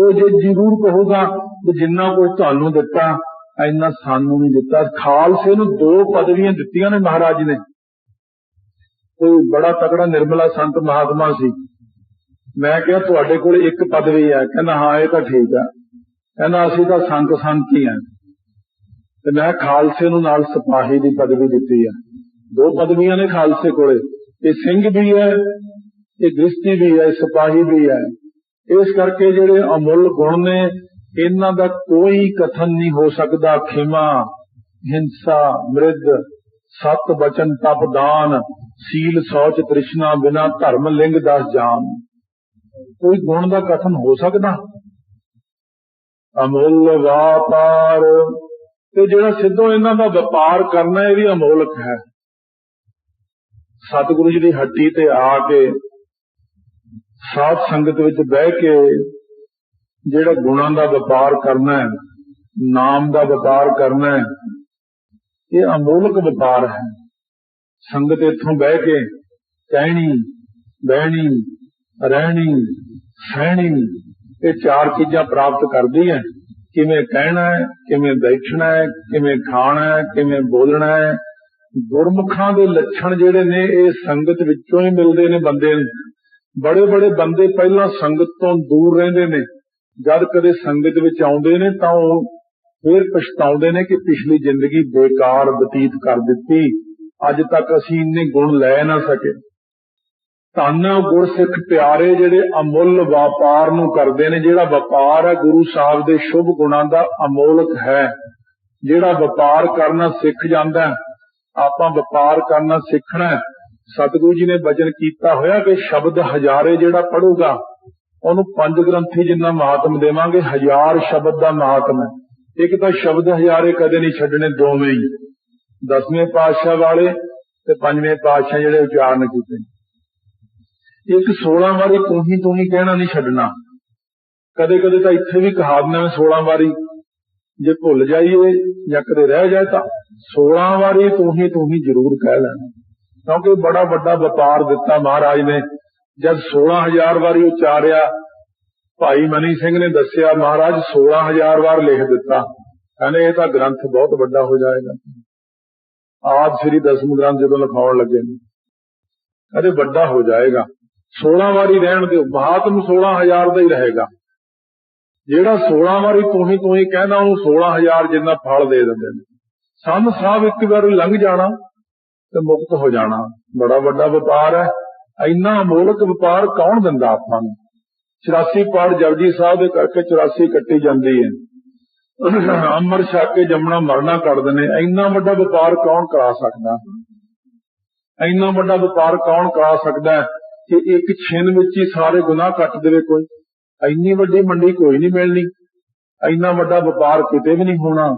ਉਹ ਜੇ ਜ਼ਰੂਰ ਕਹੂਗਾ ਕਿ ਜਿੰਨਾ ਕੁਝ ਤੁਹਾਨੂੰ ਦਿੱਤਾ, ਇੰਨਾ ਸਾਨੂੰ ਨਹੀਂ ਦਿੱਤਾ। ਖਾਲਸੇ ਨੂੰ ਦੋ ਪਦਵੀਆਂ ਦਿੱਤੀਆਂ ਨੇ ਮਹਾਰਾਜ ਨੇ। ਕੋਈ ਬੜਾ ਤਕੜਾ ਨਿਰਮਲਾ ਸੰਤ ਮਹਾਤਮਾ ਸੀ। ਮੈਂ ਕਿਹਾ ਤੁਹਾਡੇ ਕੋਲ ਇੱਕ ਪਦਵੀ ਹੈ ਕਹਿੰਦਾ, ਹਾਂ, ਇਹ ਤਾਂ ਠੀਕ ਆ। ਕਹਿੰਦਾ, ਅਸੀਂ ਤਾਂ ਸੰਤ ਸੰਤ ਹੀ ਆ। ਤੇ ਮੈਂ ਖਾਲਸੇ ਨੂੰ ਨਾਲ ਸਿਪਾਹੀ ਦੀ ਪਦਵੀ ਦਿੱਤੀ ਆ। ਦੋ ਪਦਵੀਆਂ ਨੇ ਖਾਲਸੇ ਕੋਲੇ। ਇਹ ਸਿੰਘ ਵੀ ਹੈ, ਇਹ ਗ੍ਰਸਤੀ ਵੀ ਹੈ ਸਿਪਾਹੀ ਵੀ ਹੈ। ਇਸ ਕਰਕੇ ਜਿਹੜੇ ਅਮੁੱਲ ਗੁਣ ਨੇ, ਇਹਨਾਂ ਦਾ ਕੋਈ ਕਥਨ ਨਹੀਂ ਹੋ ਸਕਦਾ। ਖਿਮਾ, ਹਿੰਸਾ ਮ੍ਰਿਦ ਸਤ ਬਚਨ ਤਪ ਦਾਨ, ਸੀਲ ਸੌਚ ਤ੍ਰਿਸ਼ਨਾ ਬਿਨਾ ਧਰਮ ਲਿੰਗ ਦਸ ਜਾਨ। ਕੋਈ ਗੁਣ ਦਾ ਕਥਨ ਹੋ ਸਕਦਾ? ਅਮੁੱਲ ਵਾਪਾਰ। ਤੇ ਜਿਹੜਾ ਸਿੱਧੋ ਇਹਨਾਂ ਦਾ ਵਪਾਰ ਕਰਨਾ, ਇਹ ਵੀ ਅਮੋਲਕ ਹੈ। ਸਤਿਗੁਰੂ ਜੀ ਦੀ ਹੱਟੀ ਤੇ ਆ ਕੇ ਸਾਧ ਸੰਗਤ ਵਿੱਚ ਬਹਿ ਕੇ ਜਿਹੜਾ ਗੁਣਾਂ ਦਾ ਵਪਾਰ ਕਰਨਾ ਹੈ, ਨਾਮ ਦਾ ਵਪਾਰ ਕਰਨਾ ਹੈ, ਇਹ ਅਮੋਲਕ ਵਪਾਰ ਹੈ। ਸੰਗਤ ਇੱਥੋਂ ਬਹਿ ਕੇ ਕਹਿਣੀ, ਬਹਿਣੀ, ਰਹਿਣੀ, ਸਹਿਣੀ, ਇਹ ਚਾਰ ਚੀਜ਼ਾਂ ਪ੍ਰਾਪਤ ਕਰਦੀ ਹੈ। ਕਿਵੇਂ ਕਹਿਣਾ ਹੈ, ਕਿਵੇਂ ਬੈਠਣਾ ਹੈ, ਕਿਵੇਂ ਖਾਣਾ ਹੈ, ਕਿਵੇਂ ਬੋਲਣਾ ਹੈ। ਗੁਰਮੁਖਾਂ ਦੇ ਲੱਛਣ ਜਿਹੜੇ ਨੇ, ਇਹ ਸੰਗਤ ਵਿੱਚੋਂ ਹੀ ਮਿਲਦੇ ਨੇ ਬੰਦੇ ਨੂੰ। ਬੜੇ ਬੜੇ ਬੰਦੇ ਪਹਿਲਾਂ ਸੰਗਤ ਤੋਂ ਦੂਰ ਰਹਿੰਦੇ ਨੇ। ਜਦ ਕਦੇ ਸੰਗਤ ਵਿੱਚ ਆਉਂਦੇ ਨੇ ਤਾਂ ਉਹ ਫਿਰ ਪਛਤਾਉਂਦੇ ਨੇ ਕਿ ਪਿਛਲੀ ਜ਼ਿੰਦਗੀ ਬੇਕਾਰ ਬਤੀਤ ਕਰ ਦਿੱਤੀ। ਅੱਜ ਤੱਕ ਅਸੀਂ ਇੰਨੇ ਗੁਣ ਲੈ ਨਾ ਸਕੇ। ਧੰਨ ਗੁਰਸਿੱਖ ਪਿਆਰੇ ਜਿਹੜੇ ਅਮੁੱਲ ਵਪਾਰ ਨੂੰ ਕਰਦੇ ਨੇ, ਜਿਹੜਾ ਵਪਾਰ ਹੈ, ਗੁਰੂ ਸਾਹਿਬ ਦੇ ਸ਼ੁਭ ਗੁਣਾਂ ਦਾ ਅਮੋਲਕ ਹੈ। ਜਿਹੜਾ ਵਪਾਰ ਕਰਨਾ ਸਿੱਖ ਜਾਂਦਾ ਆਪਾਂ ਵਪਾਰ ਕਰਨਾ ਸਿੱਖਣਾ ਸਤਿਗੁਰੂ ਜੀ ਨੇ ਬਚਨ ਕੀਤਾ ਹੋਇਆ ਕਿ ਸ਼ਬਦ ਹਜ਼ਾਰੇ ਜਿਹੜਾ ਪੜੂਗਾ, ਉਹਨੂੰ ਪੰਜ ਗ੍ਰੰਥੀ ਜਿੰਨਾ ਮਹਾਤਮ ਦੇਵਾਂਗੇ, ਹਜ਼ਾਰ ਸ਼ਬਦ ਦਾ ਮਹਾਤਮ ਹੈ। ਇੱਕ ਤਾਂ ਸ਼ਬਦ ਹਜ਼ਾਰੇ ਕਦੇ ਨਹੀਂ ਛੱਡਣੇ, ਦੋਵੇਂ ਹੀ। ਦਸਵੇਂ ਪਾਤਸ਼ਾਹ ਵਾਲੇ ਤੇ ਪੰਜਵੇਂ ਪਾਤਸ਼ਾਹ ਜਿਹੜੇ ਉਚਾਰਨ ਕੀਤੇ। ਇੱਕ 16 ਵਾਰੀ ਤੂੰ ਹੀ ਤੂੰ ਹੀ ਕਹਿਣਾ ਨਹੀਂ ਛੱਡਣਾ। ਕਦੇ ਕਦੇ ਤਾਂ ਇੱਥੇ ਵੀ ਕਹਾ ਦਿੰਦਾ ਮੈਂ 16 ਵਾਰੀ। ਜੇ ਭੁੱਲ ਜਾਈਏ ਜਾਂ ਕਦੇ ਰਹਿ ਜਾਏ ਤਾਂ 16 ਵਾਰੀ ਤੂੰ ਹੀ ਤੂੰ ਹੀ ਜ਼ਰੂਰ ਕਹਿ ਲੈਣਾ। ਕਿਉਂਕਿ ਬੜਾ ਵੱਡਾ ਵਪਾਰ ਦਿੱਤਾ ਮਹਾਰਾਜ ਨੇ। ਜਦ 16000 ਵਾਰੀ ਉਚਾਰਿਆ, ਭਾਈ ਮਨੀ ਸਿੰਘ ਨੇ ਦੱਸਿਆ, ਮਹਾਰਾਜ 16000 ਵਾਰ ਲਿਖ ਦਿੱਤਾ। ਕਹਿੰਦੇ, ਇਹ ਤਾਂ ਗ੍ਰੰਥ ਬਹੁਤ ਵੱਡਾ ਹੋ ਜਾਏਗਾ। ਆਪ ਸ੍ਰੀ ਦਸਮ ਗ੍ਰੰਥ ਜਦੋਂ ਲਿਖਾਉਣ ਲੱਗੇ ਨੇ। ਕਹਿੰਦੇ, ਵੱਡਾ ਹੋ ਜਾਏਗਾ। 16 ਵਾਰੀ ਰਹਿਣ ਦਿਓ। ਮਹਾਤਮ 16000 ਦਾ ਹੀ ਰਹੇਗਾ। ਜਿਹੜਾ 16 ਵਾਰੀ ਤੂੰ ਹੀ ਤੂੰ ਹੀ ਕਹਿੰਦਾ, ਉਹਨੂੰ 16000 ਜਿੰਨਾ ਫਲ ਦੇ ਦਿੰਦੇ ਨੇ। ਸੰਨ ਸਾਹਿਬ ਇੱਕ ਵਾਰ ਲੰਘ ਜਾਣਾ। ਤੇ ਮੁਕਤ ਹੋ ਜਾਣਾ। ਬੜਾ ਵੱਡਾ ਵਪਾਰ ਹੈ। ਇੰਨਾ ਅਮੋਲਕ ਵਪਾਰ ਕੌਣ ਦਿੰਦਾ ਆਪਾਂ ਨੂੰ? 84 ਪਾੜ ਜਪਜੀ ਸਾਹਿਬ ਦੇ ਕਰਕੇ 84 ਕੱਟੀ ਜਾਂਦੀ ਹੈ। ਅਮਰ ਛਕ ਕੇ ਜੰਮਣਾ, ਮਰਨਾ ਕੱਢਦੇ ਨੇ ਇੰਨਾ ਵੱਡਾ ਵਪਾਰ ਕੌਣ ਕਰਾ ਸਕਦਾ? ਇੰਨਾ ਵੱਡਾ ਵਪਾਰ ਕੌਣ ਕਰਾ ਸਕਦਾ ਕਿ ਇੱਕ ਛਿਨ ਵਿੱਚ ਹੀ ਸਾਰੇ ਗੁਨਾਹ ਕੱਟ ਦੇਵੇ ਕੋਈ? ਇੰਨੀ ਵੱਡੀ ਮੰਡੀ ਕੋਈ ਨਹੀਂ ਮਿਲਣੀ। ਇੰਨਾ ਵੱਡਾ ਵਪਾਰ ਕਿਤੇ ਵੀ ਨਹੀਂ ਹੋਣਾ।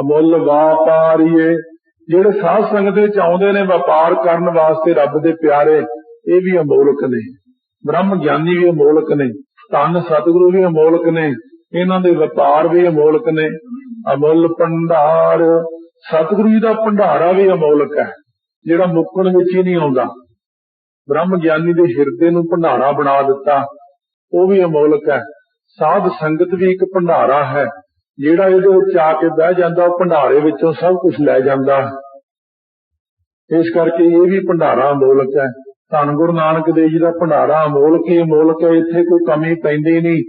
ਅਮੁੱਲ ਵਾਪਾਰੀਏ। ਜਿਹੜੇ ਸਾਧ ਸੰਗਤ ਵਿੱਚ ਆਉਂਦੇ ਨੇ, ਵਪਾਰ ਕਰਨ ਵਾਸਤੇ ਰੱਬ ਦੇ ਪਿਆਰੇ, ਇਹ ਵੀ ਅਮੋਲਕ ਨੇ। ਬ੍ਰਹਮ ਗਿਆਨੀ ਵੀ ਅਮੋਲਕ ਨੇ, ਧੰਨ ਸਤਿਗੁਰੂ ਵੀ ਅਮੋਲਕ ਨੇ, ਇਹਨਾਂ ਦੇ ਵਪਾਰ ਵੀ ਅਮੋਲਕ ਨੇ। ਅਮੁੱਲ ਭੰਡਾਰ, ਸਤਿਗੁਰੂ ਜੀ ਦਾ ਭੰਡਾਰਾ ਵੀ ਅਮੋਲਕ ਹੈ, ਜਿਹੜਾ ਮੁੱਕਣ ਵਿੱਚ ਹੀ ਨਹੀਂ ਆਉਂਦਾ। ਬ੍ਰਹਮ ਗਿਆਨੀ ਦੇ ਹਿਰਦੇ ਨੂੰ ਭੰਡਾਰਾ ਬਣਾ ਦਿੱਤਾ, ਉਹ ਵੀ ਅਮੋਲਕ ਹੈ। ਸਾਧ ਸੰਗਤ ਵੀ ਇੱਕ ਭੰਡਾਰਾ ਹੈ। ਜਿਹੜਾ ਇਹਦੇ ਵਿੱਚ ਆ ਕੇ ਬਹਿ ਜਾਂਦਾ, ਉਹ ਭੰਡਾਰੇ ਵਿੱਚੋਂ ਸਭ ਕੁਝ ਲੈ ਜਾਂਦਾ। ਇਸ ਕਰਕੇ ਇਹ ਵੀ ਭੰਡਾਰਾ ਅਮੋਲਕ ਹੈ। ਧੰਨ ਗੁਰੂ ਨਾਨਕ ਦੇਵ ਜੀ ਦਾ ਭੰਡਾਰਾ ਅਮੋਲਕ ਹੀ ਅਮੋਲਕ ਹੈ, ਇੱਥੇ ਕੋਈ ਕਮੀ ਪੈਂਦੀ ਨਹੀਂ।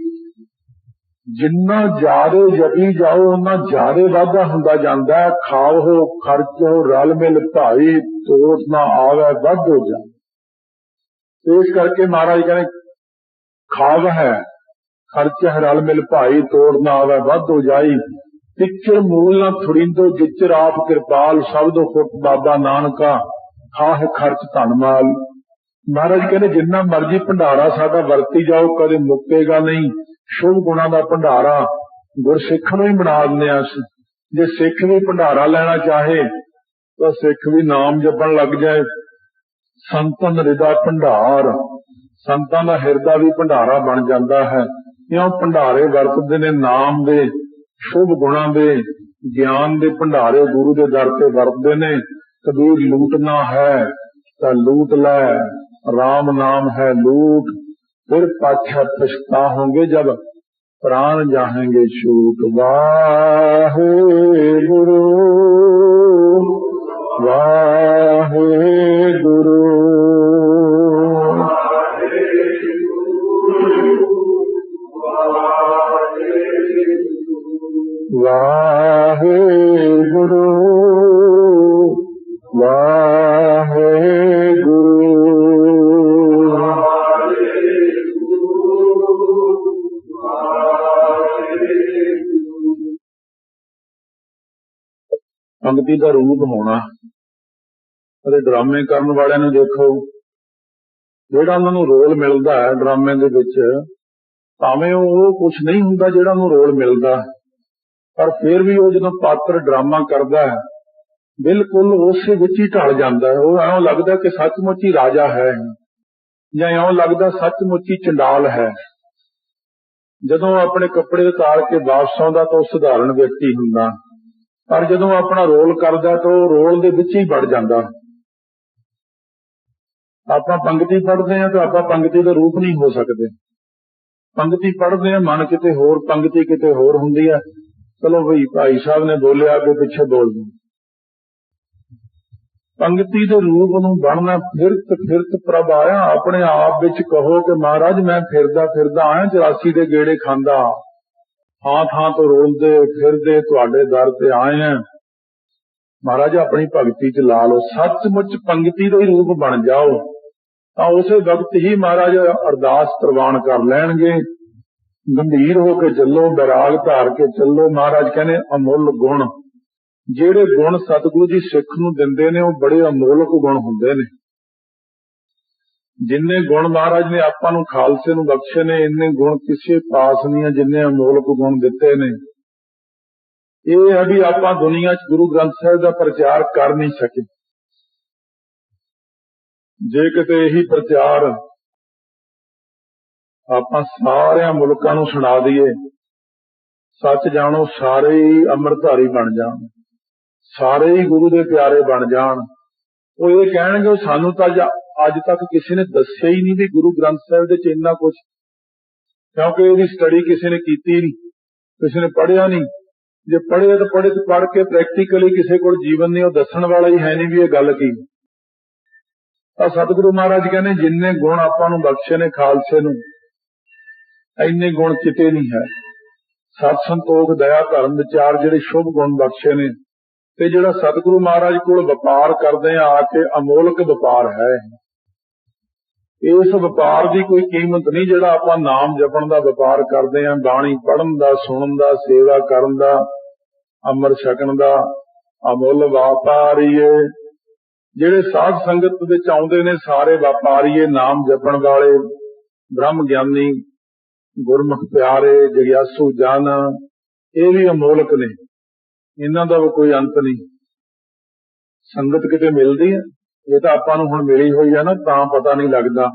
ਜਿੰਨਾ ਜ਼ਿਆਦਾ ਜਪੀ ਜਾਓ ਉਹਨਾਂ ਜ਼ਿਆਦਾ ਵਾਧਾ ਹੁੰਦਾ ਜਾਂਦਾ ਹੈ। ਖਾਓ, ਖਰਚੋ, ਰਲ ਮਿਲ, ਭਾਈ, ਤੋੜ ਨਾ ਆਵੇ, ਵੱਧ ਹੋ ਜਾ। ਇਸ ਕਰਕੇ ਮਹਾਰਾਜ ਕਹਿੰਦੇ ਖਾਵ ਹੈ। ਖਰਚ ਰਲ ਮਿਲ ਭਾਈ ਤੋੜ ਨਾ ਆਵੇ, ਵੱਧ ਹੋ ਜਾਈ। ਟਿੱਚਰ ਮੂਲ ਨਾ ਥੁਰਿੰਦੋ ਜਿਚਰ ਆਪ ਕਿਰਪਾਲ ਸ਼ਬਦ ਫੁੱਟ ਬਾਬਾ ਨਾਨਕਾ, ਖਾਹ ਖਰਚ ਧਨ ਮਾਲ। ਮਹਾਰਾਜ ਕਹਿੰਦੇ, ਜਿੰਨਾ ਮਰਜ਼ੀ ਭੰਡਾਰਾ ਸਾਡਾ ਵਰਤੀ ਜਾਓ, ਕਦੇ ਮੁੱਕੇਗਾ ਨਹੀਂ। ਸ਼ੁਭ ਗੁਣਾ ਦਾ ਭੰਡਾਰਾ ਗੁਰਸਿੱਖ ਨੂੰ ਹੀ ਬਣਾ ਦਿੰਦੇ ਆ ਜੇ ਸਿੱਖ ਵੀ ਭੰਡਾਰਾ ਲੈਣਾ ਚਾਹੇ, ਤਾਂ ਸਿੱਖ ਵੀ ਨਾਮ ਜਪਣ ਲੱਗ ਜਾਏ। ਸੰਤਨ ਹਿਰਦਾ ਭੰਡਾਰ, ਸੰਤਾਂ ਦਾ ਹਿਰਦਾ ਵੀ ਭੰਡਾਰਾ ਬਣ ਜਾਂਦਾ ਹੈ। ਕਿਉਂ ਭੰਡਾਰੇ ਵਰਤਦੇ ਨੇ ਨਾਮ ਦੇ, ਸ਼ੁਭ ਗੁਣਾਂ ਦੇ, ਗਿਆਨ ਦੇ ਭੰਡਾਰੇ ਗੁਰੂ ਦੇ ਦਰ ਤੇ ਵਰਤਦੇ ਨੇ, ਕਬੀਰ ਲੂਟਣਾ ਹੈ ਤਾਂ ਲੂਟ ਲੈ RAM ਨਾਮ ਹੈ ਲੂਟ, ਫਿਰ ਪਾਛਾ ਪਛਤਾ ਹੋਗੇ ਜਦ ਪ੍ਰਾਣ ਜਾਹਾਂਗੇ ਛੂਟ। ਵਾਹੇ ਗੁਰੂ ਵਾਹੇ ਗੁਰੂ ਪੰਕਤੀ ਦਾ ਰੂਪ ਹੋਣਾ ਅਤੇ ਡਰਾਮੇ ਕਰਨ ਵਾਲਿਆਂ ਨੂੰ ਦੇਖੋ। ਜਿਹੜਾ ਉਹਨਾਂ ਨੂੰ ਰੋਲ ਮਿਲਦਾ ਹੈ ਡਰਾਮੇ ਦੇ ਵਿੱਚ, ਭਾਵੇਂ ਉਹ ਕੁਝ ਨਹੀਂ ਹੁੰਦਾ ਜਿਹੜਾ ਉਹਨੂੰ ਰੋਲ ਮਿਲਦਾ। ਪਰ ਫਿਰ ਵੀ ਉਹ ਜਦੋਂ ਪਾਤਰ ਡਰਾਮਾ ਕਰਦਾ ਹੈ, ਬਿਲਕੁਲ ਉਸੇ ਵਿੱਚ ਹੀ ਢਲ ਜਾਂਦਾ ਹੈ। ਉਹ ਐਂ ਲੱਗਦਾ ਕਿ ਸੱਚਮੁੱਚ ਹੀ ਰਾਜਾ ਹੈ। ਜਾਂ ਐਂ ਲੱਗਦਾ ਸੱਚਮੁੱਚ ਹੀ ਚੰਡਾਲ ਹੈ। ਜਦੋਂ ਆਪਣੇ ਕੱਪੜੇ ਉਤਾਰ ਕੇ ਵਾਪਸ ਆਉਂਦਾ ਤਾਂ ਉਹ ਸਧਾਰਨ ਵਿਅਕਤੀ ਹੁੰਦਾ। ਪਰ ਜਦੋਂ ਆਪਣਾ ਰੋਲ ਕਰਦਾ ਤਾਂ ਉਹ ਰੋਲ ਦੇ ਵਿੱਚ ਹੀ ਵੜ ਜਾਂਦਾ। ਆਪਾਂ ਪੰਕਤੀ ਪੜ੍ਹਦੇ ਹਾਂ ਤਾਂ ਆਪਾਂ ਪੰਕਤੀ ਦਾ ਰੂਪ ਨਹੀਂ ਹੋ ਸਕਦੇ। ਪੰਕਤੀ ਪੜ੍ਹਦੇ ਹਾਂ, ਮਨ ਕਿਤੇ ਹੋਰ, ਪੰਕਤੀ ਕਿਤੇ ਹੋਰ ਹੁੰਦੀ ਹੈ ਚਲੋ ਭਈ ਭਾਈ ਸਾਹਿਬ ਨੇ ਬੋਲਿਆ, ਅੱਗੇ ਪਿੱਛੇ ਬੋਲ ਦੂੰ ਪੰਕਤੀ ਦੇ ਰੂਪ ਨੂੰ ਬਣਨਾ ਫਿਰਤ ਫਿਰਤ ਪ੍ਰਭ ਆਇਆ। ਆਪਣੇ ਆਪ ਵਿੱਚ ਕਹੋ ਕਿ ਮਹਾਰਾਜ, ਮੈਂ ਫਿਰਦਾ ਫਿਰਦਾ ਆਇਆ 84 ਦੇ ਗੇੜੇ ਖਾਂਦਾ। ਥਾਂ ਥਾਂ ਤੋਂ ਰੋਲਦੇ ਫਿਰਦੇ, ਤੁਹਾਡੇ ਦਰ ਤੇ ਆਏ ਆ। ਮਹਾਰਾਜ, ਆਪਣੀ ਭਗਤੀ ਚ ਲਾ ਲਓ। ਸੱਚਮੁੱਚ ਪੰਗਤੀ ਦਾ ਹੀ ਰੂਪ ਬਣ ਜਾਓ। ਤਾਂ ਉਸੇ ਵਕਤ ਹੀ ਮਹਾਰਾਜ ਅਰਦਾਸ ਪ੍ਰਵਾਨ ਕਰ ਲੈਣਗੇ। ਗੰਭੀਰ ਹੋ ਕੇ ਚੱਲੋ, ਬੈਰਾਗ ਧਾਰ ਕੇ ਚੱਲੋ। ਮਹਾਰਾਜ ਕਹਿੰਦੇ, ਅਮੁੱਲ ਗੁਣ। ਜਿਹੜੇ ਗੁਣ ਸਤਿਗੁਰੂ ਜੀ ਸਿੱਖ ਨੂੰ ਦਿੰਦੇ ਨੇ, ਉਹ ਬੜੇ ਅਮੋਲਕ ਗੁਣ ਹੁੰਦੇ ਨੇ। ਜਿੰਨੇ ਗੁਣ ਮਹਾਰਾਜ ਨੇ ਆਪਾਂ ਨੂੰ ਖਾਲਸੇ ਨੂੰ ਬਖਸ਼ੇ ਨੇ, ਇੰਨੇ ਗੁਣ ਕਿਸੇ ਪਾਸ ਨਹੀਂ ਆ ਜਿੰਨੇ ਅਮੋਲਕ ਗੁਣ ਦਿੱਤੇ ਨੇ। ਇਹ ਹੈ ਵੀ ਆਪਾਂ ਦੁਨੀਆ 'ਚ ਗੁਰੂ ਗ੍ਰੰਥ ਸਾਹਿਬ ਦਾ ਪ੍ਰਚਾਰ ਕਰ ਨਹੀਂ ਸਕੇ। ਜੇ ਕਿਤੇ ਇਹੀ ਪ੍ਰਚਾਰ ਆਪਾਂ ਸਾਰਿਆਂ ਮੁਲਕਾਂ ਨੂੰ ਸੁਣਾ ਦਈਏ, ਸੱਚ ਜਾਣੋ ਸਾਰੇ ਹੀ ਅੰਮ੍ਰਿਤਧਾਰੀ ਬਣ ਜਾਣ, ਸਾਰੇ ਹੀ ਗੁਰੂ ਦੇ ਪਿਆਰੇ ਬਣ ਜਾਣ। ਉਹ ਇਹ ਕਹਿਣਗੇ, ਉਹ ਸਾਨੂੰ ਤਾਂ ਅੱਜ ਤੱਕ ਕਿਸੇ ਨੇ ਦੱਸਿਆ ਹੀ ਨਹੀਂ ਵੀ ਗੁਰੂ ਗ੍ਰੰਥ ਸਾਹਿਬ ਦੇ ਚ ਇੰਨਾ ਕੁਝ ਕਿਉਂਕਿ ਇਹਦੀ ਸਟੱਡੀ ਕਿਸੇ ਨੇ ਕੀਤੀ ਨਹੀਂ, ਕਿਸੇ ਨੇ ਪੜ੍ਹਿਆ ਨਹੀਂ। ਜੇ ਪੜ੍ਹਿਆ ਤਾਂ ਪੜ੍ਹੇ, ਤੇ ਪੜ੍ਹ ਕੇ ਪ੍ਰੈਕਟੀਕਲੀ ਕਿਸੇ ਕੋਲ ਜੀਵਨ ਨਹੀਂ, ਉਹ ਦੱਸਣ ਵਾਲਾ ਹੀ ਹੈ ਨਹੀਂ ਵੀ ਇਹ ਗੱਲ ਕੀ। ਤਾਂ ਸਤਿਗੁਰੂ ਮਹਾਰਾਜ ਕਹਿੰਦੇ, ਜਿੰਨੇ ਗੁਣ ਆਪਾਂ ਨੂੰ ਬਖਸ਼ੇ ਨੇ ਖਾਲਸੇ ਨੂੰ, ਇੰਨੇ ਗੁਣ ਕਿਤੇ ਨਹੀਂ ਹੈ। ਸਤ ਸੰਤੋਖ, ਦਇਆ, ਧਰਮ ਵਿਚਾਰ ਜਿਹੜੇ ਸ਼ੁਭ ਗੁਣ ਬਖਸ਼ੇ ਨੇ, ਤੇ ਜਿਹੜਾ ਸਤਿਗੁਰੂ ਮਹਾਰਾਜ ਕੋਲ ਵਪਾਰ ਕਰਦੇ ਆ ਆ ਕੇ ਅਮੋਲਕ ਵਪਾਰ ਹੈ। ਇਸ ਵਪਾਰ ਦੀ ਕੋਈ ਕੀਮਤ ਨਹੀਂ ਜਿਹੜਾ ਆਪਾਂ ਨਾਮ ਜਪਣ ਦਾ ਵਪਾਰ ਕਰਦੇ ਆ, ਬਾਣੀ ਪੜਨ ਦਾ, ਸੁਣਨ ਦਾ, ਸੇਵਾ ਕਰਨ ਦਾ, ਅਮਰ ਛਕਣ ਦਾ, ਅਮੁੱਲ ਵਾਪਾਰੀਏ। ਜਿਹੜੇ ਸਾਧ ਸੰਗਤ ਵਿੱਚ ਆਉਂਦੇ ਨੇ ਸਾਰੇ ਵਪਾਰੀਏ, ਨਾਮ ਜਪਣ ਵਾਲੇ, ਬ੍ਰਹਮ ਗਿਆਨੀ, ਗੁਰਮੁਖ ਪਿਆਰੇ, ਜਗਿਆਸੂ ਜਨ, ਇਹ ਵੀ ਅਮੋਲਕ ਨੇ। ਇਹਨਾਂ ਦਾ ਕੋਈ ਅੰਤ ਨਹੀਂ। ਸੰਗਤ ਕਿਤੇ ਮਿਲਦੀ ਹੈ? ਇਹ ਤਾਂ ਆਪਾਂ ਨੂੰ ਹੁਣ ਮਿਲੀ ਹੋਈ ਆ ਨਾ, ਤਾਂ ਪਤਾ ਨਹੀਂ ਲੱਗਦਾ।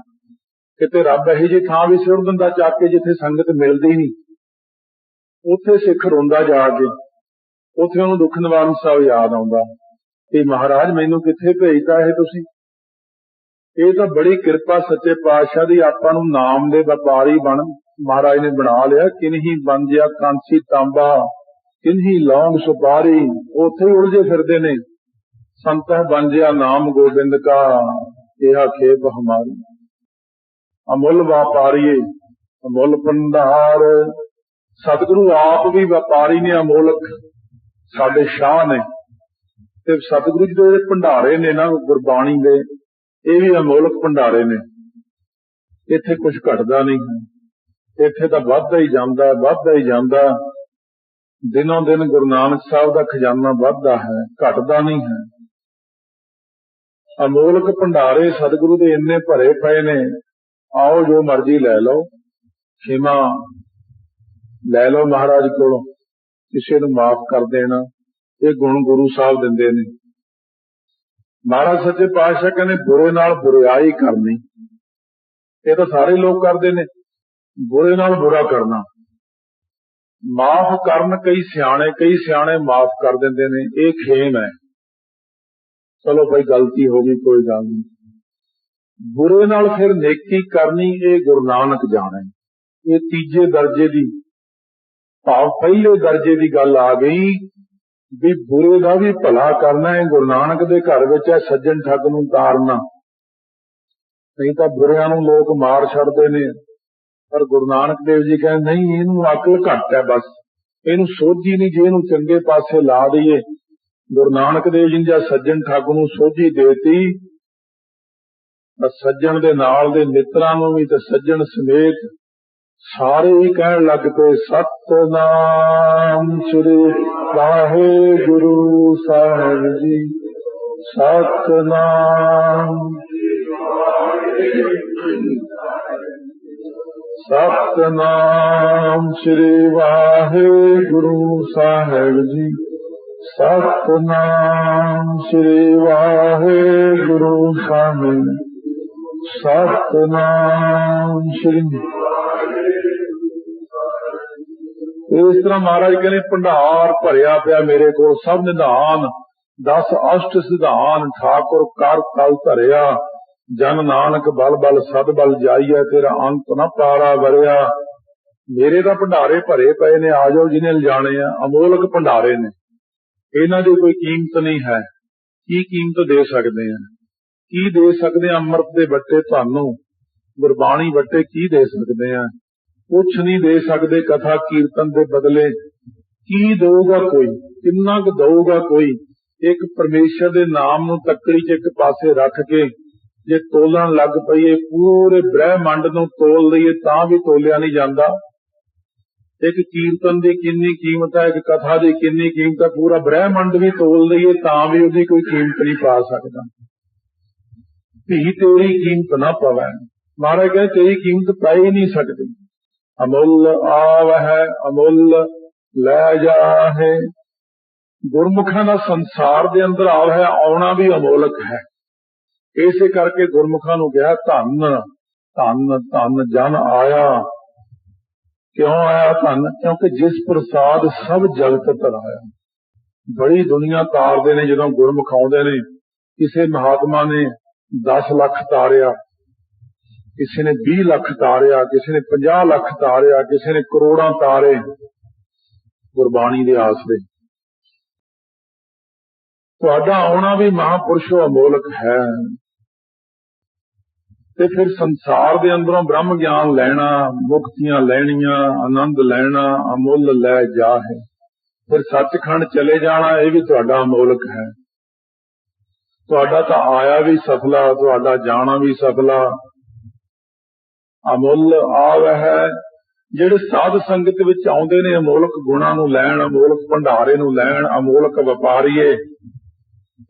ਕਿਤੇ ਰੱਬ ਇਹੋ ਜਿਹੀ ਥਾਂ ਵੀ ਸਿਰ ਦਿੰਦਾ ਚੱਕ ਕੇ ਜਿੱਥੇ ਸੰਗਤ ਮਿਲਦੀ ਨਹੀਂ। ਉੱਥੇ ਸਿੱਖ ਰੋਂਦਾ ਜਾ ਕੇ। ਉੱਥੇ ਉਹਨੂੰ ਦੁੱਖ ਨਿਵਾਰਨ ਸਾਹਿਬ ਯਾਦ ਆਉਂਦਾ। ਕਿ ਮਹਾਰਾਜ, ਮੈਨੂੰ ਕਿੱਥੇ ਭੇਜਦਾ ਇਹ ਤੁਸੀਂ? ਇਹ ਤਾਂ ਬੜੀ ਕਿਰਪਾ ਸੱਚੇ ਪਾਤਸ਼ਾਹ ਦੀ, ਆਪਾਂ ਨੂੰ ਨਾਮ ਦੇ ਵਪਾਰੀ ਬਣ। ਮਹਾਰਾਜ ਨੇ ਬਣਾ ਲਿਆ, ਕਿਨਹੀ ਬੰਜਿਆ ਕਾਂਸੀ ਤਾਂਬਾ, ਕਿਨਹੀ ਲੌਂਗ ਸੁਪਾਰੀ, ਉੱਥੇ ਉਲਝੇ ਫਿਰਦੇ ਨੇ। ਸੰਤਹ ਬੰਜਿਆ ਨਾਮ ਗੋਬਿੰਦ ਕਾ ਇਹ ਖੇਪ ਹਮਾਰੀ। ਅਮੁੱਲ ਵਪਾਰੀਏ, ਅਮੁੱਲ ਭੰਡਾਰ। ਸਤਿਗੁਰੂ ਆਪ ਵੀ ਵਪਾਰੀ ਨੇ ਅਮੋਲਕ, ਸਾਡੇ ਸ਼ਾਹ ਨੇ। ਤੇ ਸਤਿਗੁਰੂ ਜੀ ਦੇ ਭੰਡਾਰੇ ਨੇ ਨਾ ਗੁਰਬਾਣੀ ਦੇ, ਇਹ ਵੀ ਅਮੋਲਕ ਭੰਡਾਰੇ ਨੇ। ਇੱਥੇ ਕੁਝ ਘਟਦਾ ਨਹੀਂ। ਇੱਥੇ ਤਾਂ ਵੱਧਦਾ ਹੀ ਜਾਂਦਾ, ਵੱਧਦਾ ਹੀ ਜਾਂਦਾ। ਦਿਨੋਂ ਦਿਨ ਗੁਰੂ ਨਾਨਕ ਸਾਹਿਬ ਦਾ ਖਜ਼ਾਨਾ ਵੱਧਦਾ ਹੈ, ਘਟਦਾ ਨਹੀਂ ਹੈ। ਅਮੋਲਕ ਭੰਡਾਰੇ ਸਤਿਗੁਰੂ ਦੇ ਇੰਨੇ ਭਰੇ ਪਏ ਨੇ, ਆਓ ਜੋ ਮਰਜ਼ੀ ਲੈ ਲਓ, ਖਿਮਾ ਲੈ ਲਓ ਮਹਾਰਾਜ ਕੋਲੋਂ, ਕਿਸੇ ਨੂੰ ਮਾਫ ਕਰ ਦੇਣਾ, ਇਹ ਗੁਣ ਗੁਰੂ ਸਾਹਿਬ ਦਿੰਦੇ ਨੇ। ਮਹਾਰਾਜ ਸੱਚੇ ਪਾਤਸ਼ਾਹ ਕਹਿੰਦੇ, ਬੁਰੇ ਨਾਲ ਬੁਰਾਈ ਕਰਨੀ। ਇਹ ਤਾਂ ਸਾਰੇ ਲੋਕ ਕਰਦੇ ਨੇ, ਬੁਰੇ ਨਾਲ ਬੁਰਾ ਕਰਨਾ। ਮਾਫ ਕਰਨ ਕਈ ਸਿਆਣੇ ਕਈ ਸਿਆਣੇ ਮਾਫ ਕਰ ਦਿੰਦੇ ਨੇ, ਇਹ ਖੇਮ ਹੈ। ਚਲੋ ਭਾਈ ਗਲਤੀ ਹੋ ਗਈ, ਕੋਈ ਗੱਲ ਨਹੀਂ। ਬੁਰੇ ਨਾਲ ਫਿਰ ਨੇਕੀ ਕਰਨੀ ਇਹ ਗੁਰੂ ਨਾਨਕ ਜਾਣੇ। ਇਹ ਤੀਜੇ ਦਰਜੇ ਦੀ ਭਾਵ, ਪਹਿਲੇ ਦਰਜੇ ਦੀ ਗੱਲ ਆ ਗਈ ਵੀ ਬੁਰੇ ਦਾ ਵੀ ਭਲਾ ਕਰਨਾ ਹੈ, ਗੁਰੂ ਨਾਨਕ ਦੇ ਘਰ ਵਿੱਚ ਹੈ ਸੱਜਣ ਠੱਗ ਨੂੰ ਤਾਰਨਾ। ਨਹੀਂ ਤਾਂ ਬੁਰਿਆਂ ਨੂੰ ਲੋਕ ਮਾਰ ਛੱਡਦੇ ਨੇ। ਪਰ ਗੁਰੂ ਨਾਨਕ ਦੇਵ ਜੀ ਕਹਿੰਦੇ, ਨਹੀਂ, ਇਹਨੂੰ ਅਕਲ ਘੱਟ ਹੈ ਬਸ। ਇਹਨੂੰ ਸੋਝੀ ਨਹੀਂ ਜੇ ਇਹਨੂੰ ਚੰਗੇ ਪਾਸੇ ਲਾ ਦਈਏ। ਗੁਰੂ ਨਾਨਕ ਦੇਵ ਜੀ ਨੇ ਸੱਜਣ ਠੱਗ ਨੂੰ ਸੋਝੀ ਦੇਤੀ ਸੱਜਣ ਦੇ ਨਾਲ ਦੇ ਮਿੱਤਰਾਂ ਨੂੰ ਵੀ ਤੇ ਸੱਜਣ ਸਮੇਤ ਸਾਰੇ ਹੀ ਕਹਿਣ ਲੱਗ ਪਏ, ਸਤਨਾਮ ਸ੍ਰੀ ਵਾਹਿਗੁਰੂ ਸਾਹਿਬ ਜੀ, ਸਤਨਾਮ ਸਤਨਾਮ ਸ੍ਰੀ ਵਾਹਿਗੁਰੂ ਸਾਹਿਬ ਜੀ। ਸਤਨਾਮ ਸ੍ਰੀ ਵਾਹਿਗੁਰੂ ਸਾਹਿਬ। ਸਤਨਾਮ ਸ੍ਰੀ। ਇਸ ਤਰ੍ਹਾਂ ਮਹਾਰਾਜ ਕਹਿੰਦੇ, ਭੰਡਾਰ ਭਰਿਆ ਪਿਆ ਮੇਰੇ ਕੋਲ, ਸਭ ਨਿਧਾਨ, ਦਸ ਅਸ਼ਟ ਸਿਧਾਨ, ਠਾਕੁਰ ਕਰ ਤਲ ਧਰਿਆ। ਜਨ ਨਾਨਕ ਬਲ ਬਲ, ਸਦ ਬਲ ਜਾਈਐ ਤੇਰਾ ਅੰਤ ਨਾ ਪਾਰਾ ਵਰਿਆ। ਮੇਰੇ ਤਾਂ ਭੰਡਾਰੇ ਭਰੇ ਪਏ ਨੇ, ਆ ਜਾਓ ਜਿਹਨੇ ਲਿਜਾਣੇ ਆ। ਅਮੋਲਕ ਭੰਡਾਰੇ ਨੇ। ਇਹਨਾਂ ਦੀ ਕੋਈ ਕੀਮਤ ਨਹੀਂ ਹੈ। ਕੀ ਕੀਮਤ ਦੇ ਸਕਦੇ ਆ? ਕੀ ਦੇ ਸਕਦੇ ਆ ਅੰਮ੍ਰਿਤ ਦੇ ਬੱਟੇ ਤੁਹਾਨੂੰ? ਗੁਰਬਾਣੀ ਬੱਟੇ ਕੀ ਦੇ ਸਕਦੇ ਆ? ਕੁਛ ਨਹੀਂ ਦੇ ਸਕਦੇ ਕਥਾ ਕੀਰਤਨ ਦੇ ਬਦਲੇ। ਕੀ ਦੇਊਗਾ ਕੋਈ? ਕਿੰਨਾ ਕੁ ਦਊਗਾ ਕੋਈ? ਇੱਕ ਪਰਮੇਸ਼ਰ ਦੇ ਨਾਮ ਨੂੰ ਤੱਕੜੀ 'ਚ ਇੱਕ ਪਾਸੇ ਰੱਖ ਕੇ ਜੇ ਤੋਲਣ ਲੱਗ ਪਈਏ, ਪੂਰੇ ਬ੍ਰਹਿਮੰਡ ਨੂੰ ਤੋਲ ਲਈਏ, ਤਾਂ ਵੀ ਤੋਲਿਆ ਨਹੀਂ ਜਾਂਦਾ। ਇੱਕ ਕੀਰਤਨ ਦੀ ਕਿੰਨੀ ਕੀਮਤ ਹੈ, ਇੱਕ ਕਥਾ ਦੀ ਕਿੰਨੀ ਕੀਮਤ ਹੈ, ਪੂਰਾ ਬ੍ਰਹਿਮੰਡ ਵੀ ਤੋਲ ਲਈਏ ਤਾਂ ਵੀ ਉਹਦੀ ਕੋਈ ਕੀਮਤ ਨਹੀਂ ਪਾ ਸਕਦਾ। ਧੀ ਤੇਰੀ ਕੀਮਤ ਨਾ ਪਵੈ। ਮਹਾਰਾਜ ਕਹਿੰਦੇ, ਤੇਰੀ ਕੀਮਤ ਪਾ ਨਹੀਂ ਸਕਦੀ। ਅਮੁੱਲ ਆਵ ਹੈ ਅਮੁੱਲ ਲੈ ਜਾਹੇ। ਗੁਰਮੁਖਾਂ ਦਾ ਸੰਸਾਰ ਦੇ ਅੰਦਰ ਆਵ ਹੈ ਆਉਣਾ ਵੀ ਅਮੋਲਕ ਹੈ। ਇਸੇ ਕਰਕੇ ਗੁਰਮੁਖਾਂ ਨੂੰ ਕਿਹਾ, ਧੰਨ ਧੰਨ ਧੰਨ ਜਨ ਆਇਆ। ਕਿਉਂ ਆਇਆ ਧੰਨ? ਕਿਉਂਕਿ ਜਿਸ ਪ੍ਰਸਾਦ ਸਭ ਜਗਤ ਤਰਾਇਆ। ਬੜੀ ਦੁਨੀਆ ਤਾਰਦੇ ਨੇ, ਜਦੋਂ ਗੁਰਮੁਖ ਆਉਂਦੇ ਨੇ, ਕਿਸੇ ਮਹਾਤਮਾ ਨੇ 10 ਲੱਖ ਤਾਰਿਆ, ਕਿਸੇ ਨੇ 20 ਲੱਖ ਤਾਰਿਆ, ਕਿਸੇ ਨੇ 50 ਲੱਖ ਤਾਰਿਆ, ਕਿਸੇ ਨੇ ਕਰੋੜਾਂ ਤਾਰੇ ਗੁਰਬਾਣੀ ਦੇ ਆਸਰੇ ਤੁਹਾਡਾ ਆਉਣਾ ਵੀ ਮਹਾਪੁਰਸ਼ੋ ਅਮੋਲਕ ਹੈ। ਤੇ ਫਿਰ ਸੰਸਾਰ ਦੇ ਅੰਦਰੋਂ ਬ੍ਰਹਮ ਗਿਆਨ ਲੈਣਾ, ਮੁਕਤੀਆਂ ਲੈਣੀਆਂ, ਆਨੰਦ ਲੈਣਾ, ਅਮੁੱਲ ਲੈ ਜਾ ਹੈ। ਫਿਰ ਸੱਚਖੰਡ ਚਲੇ ਜਾਣਾ, ਇਹ ਵੀ ਤੁਹਾਡਾ ਅਮੋਲਕ ਹੈ। ਤੁਹਾਡਾ ਤਾਂ ਆਇਆ ਵੀ ਸਫਲਾ, ਤੁਹਾਡਾ ਜਾਣਾ ਵੀ ਸਫਲਾ। ਅਮੁੱਲ ਆਵ ਜਿਹੜੇ ਸਾਧ ਸੰਗਤ ਵਿੱਚ ਆਉਂਦੇ ਨੇ, ਅਮੋਲਕ ਗੁਣਾ ਨੂੰ ਲੈਣ, ਅਮੋਲਕ ਭੰਡਾਰੇ ਨੂੰ ਲੈਣ, ਅਮੋਲਕ ਵਪਾਰੀਏ,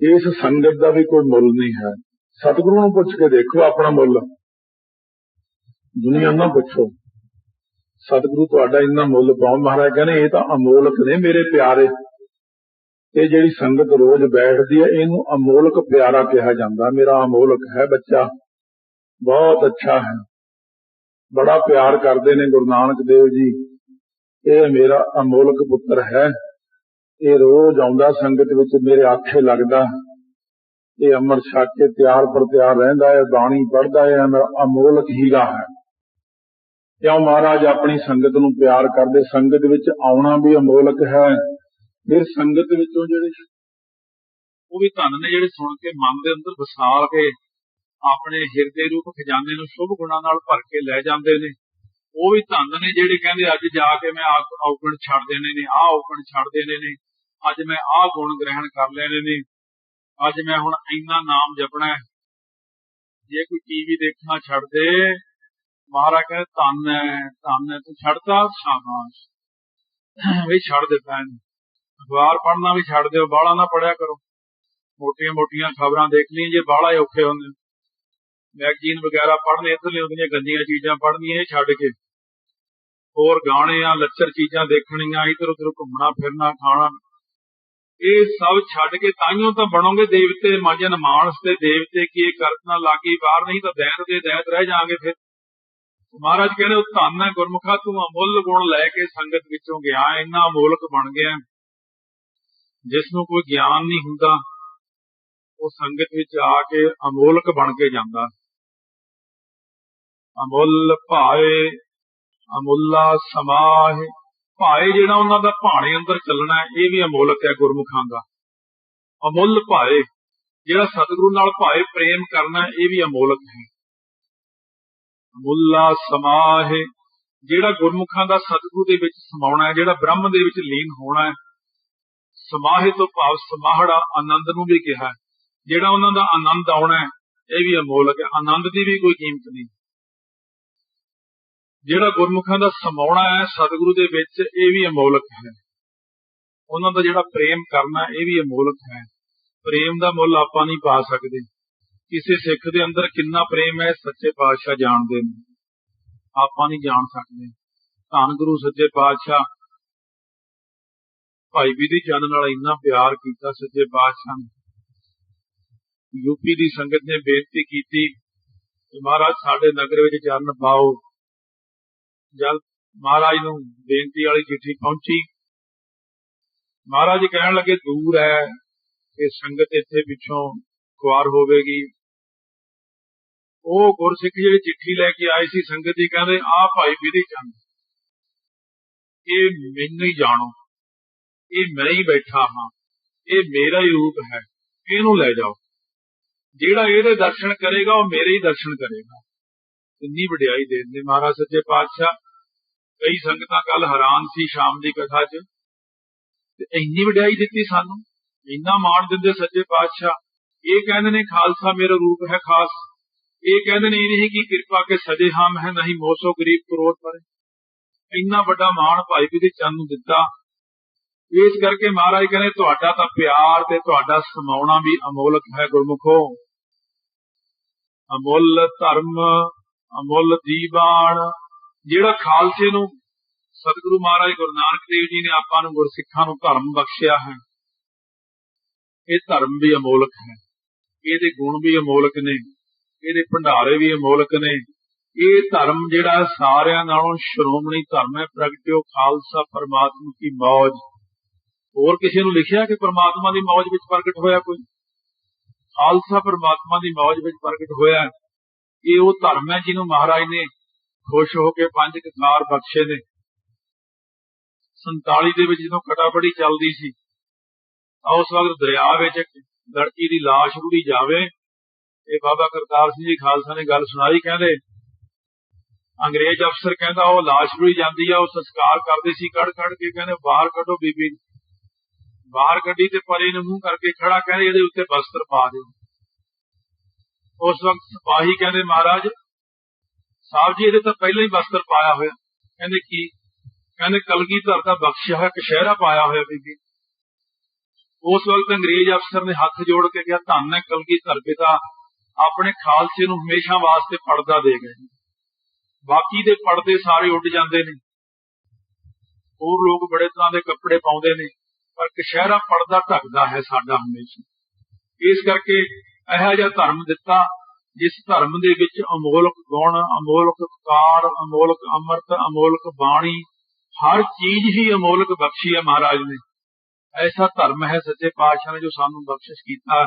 ਇਸ ਸੰਗਤ ਦਾ ਵੀ ਕੋਈ ਮੁੱਲ ਨਹੀਂ ਹੈ। ਸਤਿਗੁਰੂ ਨੂੰ ਪੁੱਛ ਕੇ ਦੇਖੋ ਆਪਣਾ ਮੁੱਲ। ਦੁਨੀਆ ਨੂੰ ਪੁੱਛੋ। ਸਤਿਗੁਰੂ ਤੁਹਾਡਾ ਇੰਨਾ ਮੁੱਲ ਪਾਉ ਮਹਾਰਾਜ ਕਹਿੰਦੇ, ਇਹ ਤਾਂ ਅਮੋਲਕ ਨੇ ਮੇਰੇ ਪਿਆਰੇ। ਇਹ ਜਿਹੜੀ ਸੰਗਤ ਰੋਜ਼ ਬੈਠਦੀ ਹੈ, ਇਹਨੂੰ ਅਮੋਲਕ ਪਿਆਰਾ ਕਿਹਾ ਜਾਂਦਾ। ਮੇਰਾ ਅਮੋਲਕ ਹੈ ਬੱਚਾ। ਬਹੁਤ ਅੱਛਾ ਹੈ। ਬੜਾ ਪਿਆਰ ਕਰਦੇ ਨੇ ਗੁਰੂ ਨਾਨਕ ਦੇਵ ਜੀ। ਇਹ ਮੇਰਾ ਅਮੋਲਕ ਪੁੱਤਰ ਹੈ। ਇਹ ਰੋਜ਼ ਆਉਂਦਾ ਸੰਗਤ ਵਿੱਚ, ਮੇਰੇ ਆਖੇ ਲੱਗਦਾ। ਇਹ ਅਮਰ ਛੱਕ ਕੇ ਤਿਆਰ ਪਰ ਤਿਆਰ ਰਹਿੰਦਾ ਹੈ, ਬਾਣੀ ਪੜਦਾ ਹੈ ਅਮੋਲਕ ਹੀਰਾ ਹੈ। ਕਿਉਂ ਮਹਾਰਾਜ ਆਪਣੀ ਸੰਗਤ ਨੂੰ ਪਿਆਰ ਕਰਦੇ? ਸੰਗਤ ਵਿੱਚ ਆਉਣਾ ਵੀ ਅਮੋਲਕ ਹੈ। ਫਿਰ ਸੰਗਤ ਵਿੱਚੋਂ ਜਿਹੜੇ ਉਹ ਵੀ ਧੰਨ ਨੇ ਜਿਹੜੇ ਸੁਣ ਕੇ ਮਨ ਦੇ ਅੰਦਰ ਵਸਾ ਕੇ ਆਪਣੇ ਹਿਰਦੇ ਰੂਪ ਖਜ਼ਾਨੇ ਨੂੰ ਸ਼ੁਭ ਗੁਣਾਂ ਨਾਲ ਭਰ ਕੇ ਲੈ ਜਾਂਦੇ ਨੇ। ਉਹ ਵੀ ਧੰਨ ਨੇ ਜਿਹੜੇ ਕਹਿੰਦੇ, ਅੱਜ ਜਾ ਕੇ ਮੈਂ ਔਕਣ ਛੱਡ ਦੇਣੇ ਨੇ, ਆਹ ਔਕਣ ਛੱਡ ਦੇਣੇ ਨੇ, ਅੱਜ ਮੈਂ ਆਹ ਗੁਣ ਗ੍ਰਹਿਣ ਕਰ ਲੈਣੇ ਨੇ। ਅੱਜ ਮੈਂ ਹੁਣ ਇੰਨਾ ਨਾਮ ਜਪਣਾ ਜੇ ਕੋਈ ਟੀਵੀ ਦੇਖਣਾ ਛੱਡ ਦੇ, ਮਹਾਰਾਜ ਕਹਿੰਦੇ ਧੰਨ ਹੈ ਧੰਨ ਹੈ, ਤੂੰ ਛੱਡਦਾ ਸ਼ਾਬਾਸ਼। ਵੀ ਛੱਡ ਦੇ ਪੈਨ ਅਖਬਾਰ ਪੜਨਾ ਵੀ ਛੱਡ ਦਿਓ ਬਾਹਲਾ ਨਾ ਪੜਿਆ ਕਰੋ। ਮੋਟੀਆਂ ਮੋਟੀਆਂ ਖਬਰਾਂ ਦੇਖ ਲਈ ਜੇ ਬਾਹਲਾ ਹੀ ਔਖੇ ਹੁੰਦੇ ਮੈਗਜ਼ੀਨ ਵਗੈਰਾ ਪੜ੍ਹਨੇ ਇੱਥੇ ਹੁੰਦੀਆਂ ਗੰਦੀਆਂ ਚੀਜ਼ਾਂ ਪੜ੍ਹਨੀਆਂ ਇਹ ਛੱਡ ਕੇ। ਹੋਰ ਗਾਣੇ ਆ, ਲੱਚਰ ਚੀਜ਼ਾਂ ਦੇਖਣੀਆਂ ਇਧਰ ਉਧਰ ਘੁੰਮਣਾ ਫਿਰਨਾ ਖਾਣਾ। ਇਹ ਸਭ ਛੱਡ ਕੇ ਤਾਈਓ ਤਾਂ ਬਣੋਗੇ ਦੇਵਤੇ ਮਾਜਨ ਮਾਨਸ ਤੇ ਦੇਵਤੇ ਕੀ ਕਰਤ ਨਾ ਲਾਗੀ ਬਾਹਰ ਨਹੀਂ ਤਾਂ ਦੈਤ ਦੇ ਦੈਤ ਰਹਿ ਜਾਾਂਗੇ ਫਿਰ। ਮਹਾਰਾਜ ਕਹਿੰਦੇ ਉਹ ਧੰਨ ਹੈ ਗੁਰਮੁਖਾ, ਤੂੰ ਅਮੁੱਲ ਗੁਣ ਲੈ ਕੇ ਸੰਗਤ ਵਿੱਚੋਂ ਗਿਆ, ਇੰਨਾ ਅਮੋਲਕ ਬਣ ਗਿਆ। ਜਿਸ ਨੂੰ ਕੋਈ ਗਿਆਨ ਨਹੀਂ ਹੁੰਦਾ, ਉਹ ਸੰਗਤ ਵਿੱਚ ਆ ਕੇ ਅਮੋਲਕ ਬਣ ਕੇ ਜਾਂਦਾ। ਅਮੁੱਲ ਭਾਏ, ਅਮੁੱਲਾ ਸਮਾਹ ਭਾਏ ਜਿਹੜਾ ਉਹਨਾਂ ਦਾ ਭਾਣੇ ਅੰਦਰ ਚੱਲਣਾ ਇਹ ਵੀ ਅਮੋਲਕ ਹੈ ਗੁਰਮੁਖਾਂ ਦਾ। ਅਮੁੱਲ ਭਾਏ, ਜਿਹੜਾ ਸਤਿਗੁਰੂ ਨਾਲ ਭਾਏ ਪ੍ਰੇਮ ਕਰਨਾ ਇਹ ਵੀ ਅਮੋਲਕ ਹੈ। ਮੁੱਲਾ ਸਮਾਹਿ, ਜਿਹੜਾ ਗੁਰਮੁਖਾਂ ਦਾ ਸਤਿਗੁਰੂ ਦੇ ਵਿੱਚ ਸਮਾਉਣਾ ਹੈ, ਜਿਹੜਾ ਬ੍ਰਹਮ ਦੇ ਵਿੱਚ ਲੀਨ ਹੋਣਾ ਹੈ, ਸਮਾਹਿ ਤੋਂ ਭਾਵ ਸਮਾਹੜਾ ਆਨੰਦ ਨੂੰ ਵੀ ਕਿਹਾ ਜਿਹੜਾ ਉਹਨਾਂ ਦਾ ਆਨੰਦ ਆਉਣਾ ਹੈ, ਇਹ ਵੀ ਅਮੋਲਕ ਹੈ। ਆਨੰਦ ਦੀ ਵੀ ਕੋਈ ਕੀਮਤ ਨਹੀਂ। ਜਿਹੜਾ ਗੁਰਮੁਖਾਂ ਦਾ ਸਮਾਉਣਾ ਹੈ ਸਤਿਗੁਰੂ ਦੇ ਵਿੱਚ, ਇਹ ਵੀ ਅਮੋਲਕ ਹੈ। ਉਹਨਾਂ ਦਾ ਜਿਹੜਾ ਪ੍ਰੇਮ ਕਰਨਾ, ਇਹ ਵੀ ਅਮੋਲਕ ਹੈ। ਪ੍ਰੇਮ ਦਾ ਮੁੱਲ ਆਪਾਂ ਨਹੀਂ ਪਾ ਸਕਦੇ। ਕਿਸੇ ਸਿੱਖ ਦੇ ਅੰਦਰ ਕਿੰਨਾ ਪ੍ਰੇਮ ਹੈ, ਸੱਚੇ ਪਾਤਸ਼ਾਹ ਜਾਣਦੇ ਨੇ। ਆਪਾਂ ਨਹੀਂ ਜਾਣ ਸਕਦੇ। ਧੰਨ ਗੁਰੂ ਸੱਚੇ ਪਾਤਸ਼ਾਹ। ਭਾਈ ਵਿਧੀ ਚੰਦ ਨਾਲ ਇੰਨਾ ਪਿਆਰ ਕੀਤਾ ਸੱਚੇ ਪਾਤਸ਼ਾਹ ਨੇ। ਯੂਪੀ ਦੀ ਸੰਗਤ ਨੇ ਬੇਨਤੀ ਕੀਤੀ ਕਿ ਮਹਾਰਾਜ ਸਾਡੇ ਨਗਰ ਵਿੱਚ ਚਰਨ ਪਾਓ। ਜਦ ਮਹਾਰਾਜ ਨੂੰ ਬੇਨਤੀ ਵਾਲੀ ਚਿੱਠੀ ਪਹੁੰਚੀ। ਮਹਾਰਾਜ ਕਹਿਣ ਲੱਗੇ, ਦੂਰ ਹੈ ਇਹ ਸੰਗਤ ਇੱਥੇ ਪਿੱਛੋਂ ਖੁਆਰ ਹੋਵੇਗੀ। ਉਹ ਗੁਰਸਿੱਖ ਜਿਹੜੇ ਚਿੱਠੀ ਲੈ ਕੇ ਆਏ ਸੀ ਸੰਗਤ ਜੀ ਕਹਿੰਦੇ ਆ ਭਾਈ ਵਿਧੀ ਚੰਦ, ਇਹ ਮੈਨੂੰ ਹੀ ਜਾਣੋ। ਇਹ ਮੈਂ ਹੀ ਬੈਠਾ ਹਾਂ। ਇਹ ਮੇਰਾ ਹੀ ਰੂਪ ਹੈ। ਇਹਨੂੰ ਲੈ ਜਾਓ। ਜਿਹੜਾ ਇਹਦੇ ਦਰਸ਼ਨ ਕਰੇਗਾ, ਉਹ ਮੇਰੇ ਹੀ ਦਰਸ਼ਨ ਕਰੇਗਾ। ਇੰਨੀ ਵਡਿਆਈ ਦੇਂਦੇ। ਮਹਾਰਾਜ ਸੱਚੇ ਪਾਤਸ਼ਾਹ, ਕਈ ਸੰਗਤਾਂ ਕੱਲ ਹੈਰਾਨ ਸੀ ਸ਼ਾਮ ਦੀ ਕਥਾ 'ਚ। ਤੇ ਇੰਨੀ ਵਡਿਆਈ ਦਿੱਤੀ ਸਾਨੂੰ, ਇੰਨਾ ਮਾਣ ਦਿੰਦੇ ਸੱਚੇ ਪਾਤਸ਼ਾਹ। ਇਹ ਕਹਿੰਦੇ ਨੇ, ਖਾਲਸਾ ਮੇਰਾ ਰੂਪ ਹੈ ਖਾਸ। ਇਹ ਕਹਿੰਦੇ ਨੇ, ਇਹ ਨਹੀਂ ਕਿ ਕਿਰਪਾ ਕੇ ਸਜੇ ਹਮ ਹੈ, ਨਹੀਂ ਮੋਸੋ ਗਰੀਬ ਕਰੋੜ ਪਰ। ਇੰਨਾ ਵੱਡਾ ਮਾਣ ਭਾਈ ਵੀ ਚੰਨ ਨੂੰ ਦਿੱਤਾ। ਇਸ ਕਰਕੇ ਮਹਾਰਾਜ ਕਹਿੰਦੇ, ਤੁਹਾਡਾ ਤਾਂ ਪਿਆਰ ਤੇ ਤੁਹਾਡਾ ਸਮਾਉਣਾ ਵੀ ਅਮੋਲਕ ਹੈ ਗੁਰਮੁਖੋ। ਅਮੁੱਲ ਧਰਮ ਅਮੁੱਲ ਦੀਵਾਨ ਜਿਹੜਾ ਖਾਲਸੇ ਨੂੰ ਸਤਿਗੁਰੂ ਮਹਾਰਾਜ ਗੁਰੂ ਨਾਨਕ ਦੇਵ ਜੀ ਨੇ ਆਪਾਂ ਨੂੰ ਗੁਰਸਿੱਖਾਂ ਨੂੰ ਧਰਮ ਬਖਸ਼ਿਆ ਹੈ। ਇਹ ਧਰਮ ਵੀ ਅਮੋਲਕ ਹੈ। ਇਹਦੇ ਗੁਣ ਵੀ ਅਮੋਲਕ ਨੇ। ਇਹਦੇ ਭੰਡਾਰੇ ਵੀ ਅਮੋਲਕ ਨੇ। ਇਹ ਧਰਮ ਜਿਹੜਾ ਸਾਰਿਆਂ ਨਾਲੋਂ ਸ਼੍ਰੋਮਣੀ ਧਰਮ ਹੈ। ਪ੍ਰਗਟਿਓ ਖਾਲਸਾ ਪਰਮਾਤਮਾ ਦੀ ਮੌਜ। ਹੋਰ ਕਿਸੇ ਨੂੰ ਲਿਖਿਆ ਕਿ ਪਰਮਾਤਮਾ ਦੀ ਮੌਜ ਵਿੱਚ ਪ੍ਰਗਟ ਹੋਇਆ ਕੋਈ? ਖਾਲਸਾ ਪਰਮਾਤਮਾ ਦੀ ਮੌਜ ਵਿੱਚ ਪ੍ਰਗਟ ਹੋਇਆ ਇਹ ਉਹ ਧਰਮ ਹੈ ਜਿਹਨੂੰ ਮਹਾਰਾਜ ਨੇ ਖੁਸ਼ ਹੋ ਕੇ ਪੰਜ ਕਕਾਰ ਬਖਸ਼ੇ ਨੇ 47 ਦੇ ਵਿੱਚ ਜਦੋਂ ਕਟਾਪੜੀ ਚੱਲਦੀ ਸੀ ਤਾਂ ਉਸ ਵਕਤ ਦਰਿਆ ਵਿੱਚ ਇੱਕ ਲੜਕੀ ਦੀ লাশ ਰੁੜੀ ਜਾਵੇ ਇਹ ਬਾਬਾ ਕਰਤਾਰ ਸਿੰਘ ਜੀ ਖਾਲਸਾ ਨੇ ਗੱਲ ਸੁਣਾਈ ਕਹਿੰਦੇ ਅੰਗਰੇਜ਼ ਅਫਸਰ ਕਹਿੰਦਾ ਉਹ লাশ ਰੁੜੀ ਜਾਂਦੀ ਆ ਉਹ ਸੰਸਕਾਰ ਕਰਦੇ ਸੀ ਕੜ ਕੜ ਕੇ ਕਹਿੰਦੇ ਬਾਹਰ ਕੱਢੋ ਬੀਬੀ ਬਾਹਰ ਕੱਢੀ ਤੇ ਪਰੇ ਨੂੰ ਮੂੰਹ ਕਰਕੇ ਖੜਾ ਕਹਿੰਦੇ ਇਹਦੇ ਉੱਤੇ ਬਸਤਰ ਪਾ ਦਿਓ ਉਸ ਵਕਤ ਸਿਪਾਹੀ ਕਹਿੰਦੇ, ਮਹਾਰਾਜ, ਸਾਹਿਬ ਜੀ, ਇਹਦੇ ਤਾਂ ਪਹਿਲਾਂ ਹੀ ਬਸਤਰ ਪਾਇਆ ਹੋਇਆ। ਕਹਿੰਦੇ, ਕੀ? ਕਹਿੰਦੇ, ਕਲਗੀਧਰ ਦਾ ਬਖਸ਼ਿਆ ਹੋਇਆ ਕਸ਼ਹਿਰਾ ਪਾਇਆ ਹੋਇਆ ਬੀਬੀ ਉਸ ਵਕਤ ਅੰਗਰੇਜ਼ ਅਫਸਰ ਨੇ ਹੱਥ ਜੋੜ ਕੇ ਕਿਹਾ, ਧੰਨ ਹੈ ਕਲਗੀਧਰ ਪਿਤਾ ਆਪਣੇ ਖਾਲਸੇ ਨੂੰ ਹਮੇਸ਼ਾ ਵਾਸਤੇ ਪਰਦਾ ਦੇ ਗਏ ਬਾਕੀ ਦੇ ਪਰਦੇ ਸਾਰੇ ਉੱਡ ਜਾਂਦੇ ਨੇ। ਹੋਰ ਲੋਕ ਬੜੇ ਤਰ੍ਹਾਂ ਦੇ ਕੱਪੜੇ ਪਾਉਂਦੇ ਨੇ, ਪਰ ਕਸ਼ਹਿਰਾ ਪਰਦਾ ਢੱਕਦਾ ਹੈ ਸਾਡਾ ਹਮੇਸ਼ਾ। ਇਸ ਕਰਕੇ ਇਹੋ ਜਿਹਾ ਧਰਮ ਦਿੱਤਾ, ਜਿਸ ਧਰਮ ਦੇ ਵਿੱਚ ਅਮੋਲਕ ਗੁਣ, ਅਮੋਲਕ ਕਾਰ, ਅਮੋਲਕ ਅੰਮ੍ਰਿਤ, ਅਮੋਲਕ ਬਾਣੀ, ਹਰ ਚੀਜ਼ ਹੀ ਅਮੋਲਕ ਬਖਸ਼ੀ ਹੈ ਮਹਾਰਾਜ ਨੇ। ਐਸਾ ਧਰਮ ਹੈ ਸੱਚੇ ਪਾਤਸ਼ਾਹ ਨੇ ਜੋ ਸਾਨੂੰ ਬਖਸ਼ਿਸ਼ ਕੀਤਾ।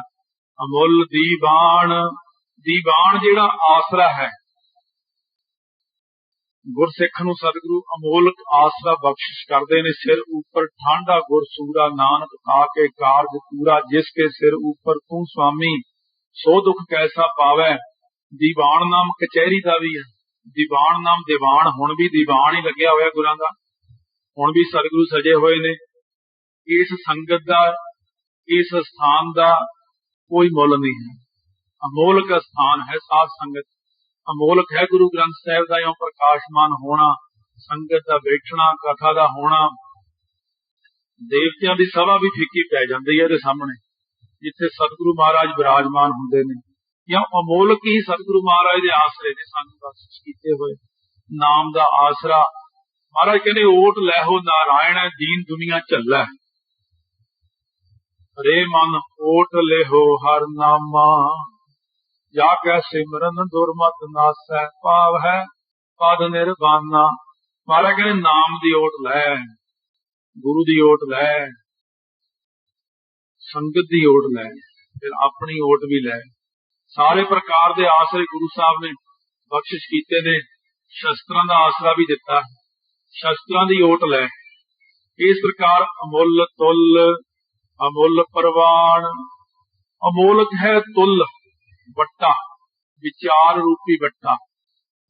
ਅਮੁੱਲ ਦੀਵਾਨ ਦੀਵਾਨ ਜਿਹੜਾ ਆਸਰਾ ਹੈ। ਗੁਰਸਿੱਖ ਨੂੰ ਸਤਿਗੁਰੂ ਅਮੋਲਕ ਆਸਰਾ ਬਖਸ਼ਿਸ਼ ਕਰਦੇ ਨੇ, ਸਿਰ ਉੱਪਰ ਠਾਂਡਾ ਗੁਰਸੂਰਾ ਨਾਨਕ ਆ ਕੇ ਕਾਰਜ ਪੂਰਾ, ਜਿਸ ਕੇ ਸਿਰ ਉੱਪਰ ਤੂੰ ਸੁਆਮੀ ਸੋ ਦੁੱਖ ਕੈਸਾ ਪਾਵੈ? ਦੀਵਾਨ ਨਾਮ ਕਚਹਿਰੀ ਦਾ ਵੀ ਹੈ। ਦੀਵਾਨ ਨਾਮ ਦੀਵਾਨ, ਹੁਣ ਵੀ ਦੀਵਾਨ ਹੀ ਲੱਗਿਆ ਹੋਇਆ ਗੁਰਾਂ ਦਾ। ਹੁਣ ਵੀ ਸਤਿਗੁਰੂ ਸਜੇ ਹੋਏ ਨੇ। ਇਸ ਸੰਗਤ ਦਾ, ਇਸ ਸਥਾਨ ਦਾ ਕੋਈ ਮੁੱਲ ਨਹੀਂ ਹੈ। ਅਮੋਲਕ ਸਥਾਨ ਹੈ ਸਾਧ ਸੰਗਤ। ਅਮੋਲਕ ਹੈ ਗੁਰੂ ਗ੍ਰੰਥ ਸਾਹਿਬ ਦਾ ਇਉਂ ਪ੍ਰਕਾਸ਼ਮਾਨ ਹੋਣਾ, ਸੰਗਤ ਦਾ ਬੈਠਣਾ ਕਥਾ ਦਾ ਹੋਣਾ। ਦੇਵਤਿਆਂ ਦੀ ਸਭਾ ਵੀ ਫਿੱਕੀ ਪੈ ਜਾਂਦੀ ਹੈ ਇਹਦੇ ਸਾਹਮਣੇ। ਜਿੱਥੇ ਸਤਿਗੁਰੂ ਮਹਾਰਾਜ ਬਿਰਾਜਮਾਨ ਹੁੰਦੇ ਨੇ ਜਾਂ ਅਮੋਲਕ ਹੀ ਸਤਿਗੁਰੂ ਮਹਾਰਾਜ ਦੇ ਆਸਰੇ ਨੇ ਸਾਨੂੰ ਬਖਸ਼ਿਸ਼ ਕੀਤੇ ਹੋਏ, ਨਾਮ ਦਾ ਆਸਰਾ। ਮਹਾਰਾਜ ਕਹਿੰਦੇ, ਓਟ ਲੈਹੋ ਨਾਰਾਇਣ, ਦੀਨ ਦੁਨੀਆ ਝੱਲਾ ਰੇ ਮਨ, ਓਟ ਲੈਹੋ ਹਰ ਨਾਮਾ। ਜਾ ਕੈ ਸਿਮਰਨ ਦੁਰਮਤ ਨਾਸੈ ਪਾਵ ਹੈ, ਪਦ ਨਿਰਵਾਨਾ ਮਹਾਰਾਜ ਕਹਿੰਦੇ, ਨਾਮ ਦੀ ਓਟ ਲੈ, ਗੁਰੂ ਦੀ ਓਟ ਲੈ। ਸੰਗਤ ਦੀ ਓਟ ਲੈ, ਫਿਰ ਆਪਣੀ ਓਟ ਵੀ ਲੈ। ਸਾਰੇ ਪ੍ਰਕਾਰ ਦੇ ਆਸਰੇ ਗੁਰੂ ਸਾਹਿਬ ਨੇ ਬਖਸ਼ਿਸ਼ ਕੀਤੇ ਨੇ, ਸ਼ਸਤਰਾਂ ਦਾ ਆਸਰਾ ਵੀ ਦਿੱਤਾ। ਸ਼ਸਤਰਾਂ ਦੀ ਓਟ ਲੈ। ਇਸ ਪ੍ਰਕਾਰ ਅਮੁੱਲ ਤੁਲ, ਅਮੁੱਲ ਪ੍ਰਵਾਨ ਅਮੋਲਕ ਹੈ ਤੁਲ, ਵੱਟਾ, ਵਿਚਾਰ ਰੂਪੀ ਵੱਟਾ।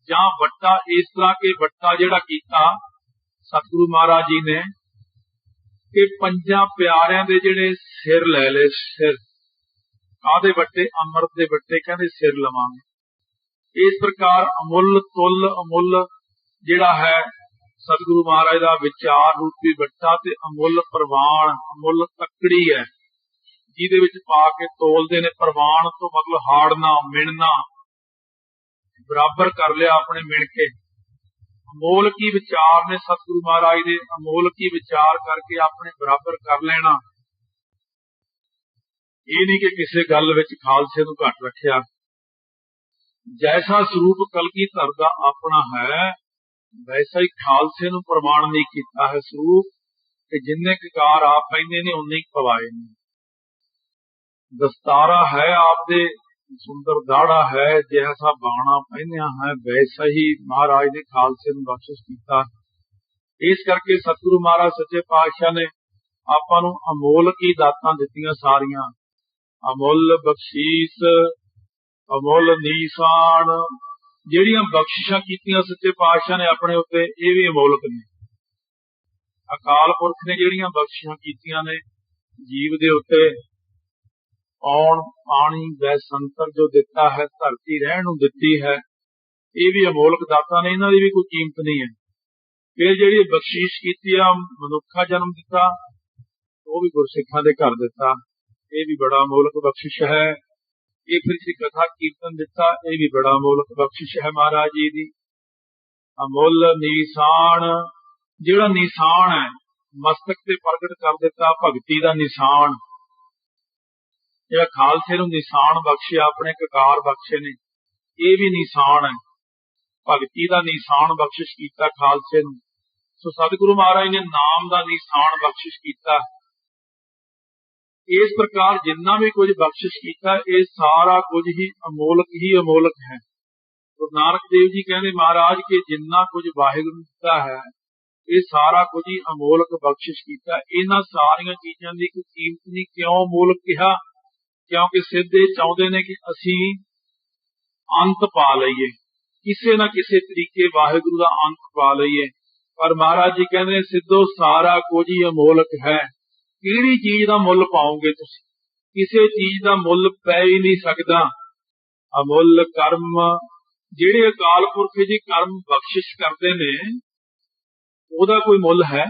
ਜਾਂ ਵੱਟਾ ਇਸ ਤਰ੍ਹਾਂ ਕੇ ਵੱਟਾ ਜਿਹੜਾ ਕੀਤਾ, ਸਤਿਗੁਰੂ ਮਹਾਰਾਜ ਜੀ ਨੇ ਕਿ ਪੰਜਾਂ ਪਿਆਰਿਆਂ ਦੇ ਜਿਹੜੇ ਸਿਰ ਲੈ ਲੈ ਸਿਰ। ਕਾਦੇ ਵੱਟੇ, ਅੰਮ੍ਰਿਤ ਦੇ ਵੱਟੇ ਕਹਿੰਦੇ ਸਿਰ ਲਵਾਂਗੇ। ਇਸ ਪ੍ਰਕਾਰ ਅਮੁੱਲ, ਤੁਲ, ਅਮੁੱਲ ਜਿਹੜਾ ਹੈ, ਸਤਿਗੁਰੂ ਮਹਾਰਾਜ ਦਾ ਵਿਚਾਰ ਰੂਪੀ ਵੱਟਾ ਤੇ ਅਮੁੱਲ ਪ੍ਰਵਾਨ ਅਮੁੱਲ ਤੱਕੜੀ ਹੈ। ਜਿਹਦੇ ਵਿੱਚ ਪਾ ਕੇ ਤੋਲਦੇ ਨੇ ਪ੍ਰਵਾਨ ਤੋਂ ਮਤਲਬ ਹਾੜਨਾ, ਮਿਣਨਾ। ਬਰਾਬਰ ਕਰ ਲਿਆ ਆਪਣੇ ਮਿਣ ਕੇ। ਅਮੋਲ ਕੀ ਵਿਚਾਰ ਨੇ ਸਤਿਗੁਰੂ ਮਹਾਰਾਜ ਦੇ? ਅਮੋਲ ਕੀ ਵਿਚਾਰ ਕਰਕੇ ਆਪਣੇ ਬਰਾਬਰ ਕਰ ਲੈਣਾ? ਇਹ ਨਹੀਂ ਕਿ ਕਿਸੇ ਗੱਲ ਵਿੱਚ ਖਾਲਸੇ ਨੂੰ ਘੱਟ ਰੱਖਿਆ। ਜੈਸਾ ਸਰੂਪ ਕਲਗੀ ਧਰ ਦਾ ਆਪਣਾ ਹੈ, ਵੈਸਾ ਹੀ ਖਾਲਸੇ ਨੂੰ ਪ੍ਰਮਾਣ ਨਹੀਂ ਕੀਤਾ ਹੈ ਸਰੂਪ ਕਿ ਜਿੰਨੇ ਕਕਾਰ ਆਪ ਪੈਂਦੇ ਨੇ ਉਨੇ ਹੀ ਪਵਾਏ ਨੇ। ਦਸਤਾਰਾ ਹੈ ਆਪ ਦੇ ਸੁੰਦਰ ਦਾੜਾ ਹੈ ਜੈਸਾ ਬਾਣਾ ਪਹਿਨਿਆ ਹੈ, ਵੈਸਾ ਹੀ ਮਹਾਰਾਜ ਨੇ ਖਾਲਸੇ ਨੂੰ ਬਖਸ਼ਿਸ਼ ਕੀਤਾ। ਇਸ ਕਰਕੇ ਸਤਿਗੁਰੂ ਮਹਾਰਾਜ ਸੱਚੇ ਪਾਤਸ਼ਾਹ ਨੇ ਆਪਾਂ ਨੂੰ ਅਮੋਲਕ ਹੀ ਦਾਤਾਂ ਦਿੱਤੀਆਂ ਸਾਰੀਆਂ। ਅਮੁੱਲ ਬਖਸ਼ੀਸ਼, ਅਮੁੱਲ ਨੀਸਾਨ, ਜਿਹੜੀਆਂ ਬਖਸ਼ਿਸ਼ਾਂ ਕੀਤੀਆਂ ਸੱਚੇ ਪਾਤਸ਼ਾਹ ਨੇ ਆਪਣੇ ਉੱਤੇ, ਇਹ ਵੀ ਅਮੋਲਕ ਨੇ। ਅਕਾਲ ਪੁਰਖ ਨੇ ਜਿਹੜੀਆਂ ਬਖਸ਼ਿਸ਼ਾਂ ਕੀਤੀਆਂ ਨੇ, ਜੀਵ ਦੇ ਉੱਤੇ ਆਉਣ ਪਾਣੀ ਵੈ ਸੰਤਰ ਜੋ ਦਿੱਤਾ ਹੈ, ਧਰਤੀ ਰਹਿਣ ਨੂੰ ਦਿੱਤੀ ਹੈ, ਇਹ ਵੀ ਅਮੋਲਕ ਦਾਤਾ ਨੇ, ਇਹਨਾਂ ਦੀ ਵੀ ਕੋਈ ਕੀਮਤ ਨਹੀਂ ਹੈ। ਫਿਰ ਜਿਹੜੀ ਬਖਸ਼ੀਸ਼ ਕੀਤੀ ਆ, ਮਨੁੱਖਾ ਜਨਮ ਦਿੱਤਾ, ਉਹ ਵੀ ਗੁਰਸਿੱਖਾਂ ਦੇ ਘਰ ਦਿੱਤਾ। ਇਹ ਵੀ ਬੜਾ ਅਮੋਲਕ ਬਖਸ਼ਿਸ਼ ਹੈ। ਇਹ ਫਿਰ ਸੀ ਕਥਾ ਕੀਰਤਨ ਦਿੱਤਾ, ਇਹ ਵੀ ਬੜਾ ਅਮੋਲਕ ਬਖਸ਼ਿਸ਼ ਹੈ ਮਹਾਰਾਜ ਜੀ ਦੀ। ਅਮੁੱਲ ਨਿਸ਼ਾਨ, ਜਿਹੜਾ ਨਿਸ਼ਾਨ ਹੈ, ਮਸਤਕ ਤੇ ਪ੍ਰਗਟ ਕਰ ਦਿੱਤਾ, ਭਗਤੀ ਦਾ ਨਿਸ਼ਾਨ। ਜਿਹੜਾ ਖਾਲਸੇ ਨੂੰ ਨਿਸ਼ਾਨ ਬਖਸ਼ਿਆ, ਆਪਣੇ ਕਕਾਰ ਬਖਸ਼ੇ ਨੇ, ਇਹ ਵੀ ਨਿਸ਼ਾਨ ਹੈ। ਭਗਤੀ ਦਾ ਨਿਸ਼ਾਨ ਬਖਸ਼ਿਸ਼ ਕੀਤਾ ਖਾਲਸੇ ਨੂੰ। ਸੋ ਸਤਿਗੁਰੂ ਮਹਾਰਾਜ ਨੇ ਨਾਮ ਦਾ ਨਿਸ਼ਾਨ ਬਖਸ਼ਿਸ਼ ਕੀਤਾ। ਇਸ ਪ੍ਰਕਾਰ ਜਿੰਨਾ ਵੀ ਕੁਝ ਬਖਸ਼ਿਸ਼ ਕੀਤਾ, ਇਹ ਸਾਰਾ ਕੁਝ ਹੀ ਅਮੋਲਕ ਹੀ ਅਮੋਲਕ ਹੈ। ਗੁਰੂ ਨਾਨਕ ਦੇਵ ਜੀ ਕਹਿੰਦੇ, ਮਹਾਰਾਜ, ਕਿ ਜਿੰਨਾ ਕੁਝ ਵਾਹਿਗੁਰੂ ਦਿੱਤਾ ਹੈ, ਇਹ ਸਾਰਾ ਕੁਝ ਹੀ ਅਮੋਲਕ ਬਖਸ਼ਿਸ਼ ਕੀਤਾ। ਇਹਨਾਂ ਸਾਰੀਆਂ ਚੀਜ਼ਾਂ ਦੀ ਕੋਈ ਕੀਮਤ ਨਹੀਂ, ਕਿਉਂ ਅਮੋਲਕ ਕਿਹਾ? ਕਿਉਂਕਿ ਸਿੱਧੇ ਚਾਹੁੰਦੇ ਨੇ ਕਿ ਅਸੀਂ ਅੰਤ ਪਾ ਲਈਏ। ਕਿਸੇ ਨਾ ਕਿਸੇ ਤਰੀਕੇ ਵਾਹਿਗੁਰੂ ਦਾ ਅੰਤ ਪਾ ਲਈਏ। ਪਰ ਮਹਾਰਾਜ ਜੀ ਕਹਿੰਦੇ ਸਿੱਧੋ ਸਾਰਾ ਕੁਝ ਹੀ ਅਮੋਲਕ ਹੈ। ਕਿਹੜੀ ਚੀਜ਼ ਦਾ ਮੁੱਲ ਪਾਓਗੇ ਤੁਸੀਂ? ਕਿਸੇ ਚੀਜ਼ ਦਾ ਮੁੱਲ ਪੈ ਹੀ ਨਹੀਂ ਸਕਦਾ। ਅਮੁੱਲ ਕਰਮ, ਜਿਹੜੇ ਅਕਾਲ ਪੁਰਖ ਜੀ ਕਰਮ ਬਖਸ਼ਿਸ਼ ਕਰਦੇ ਨੇ, ਉਹਦਾ ਕੋਈ ਮੁੱਲ ਹੈ?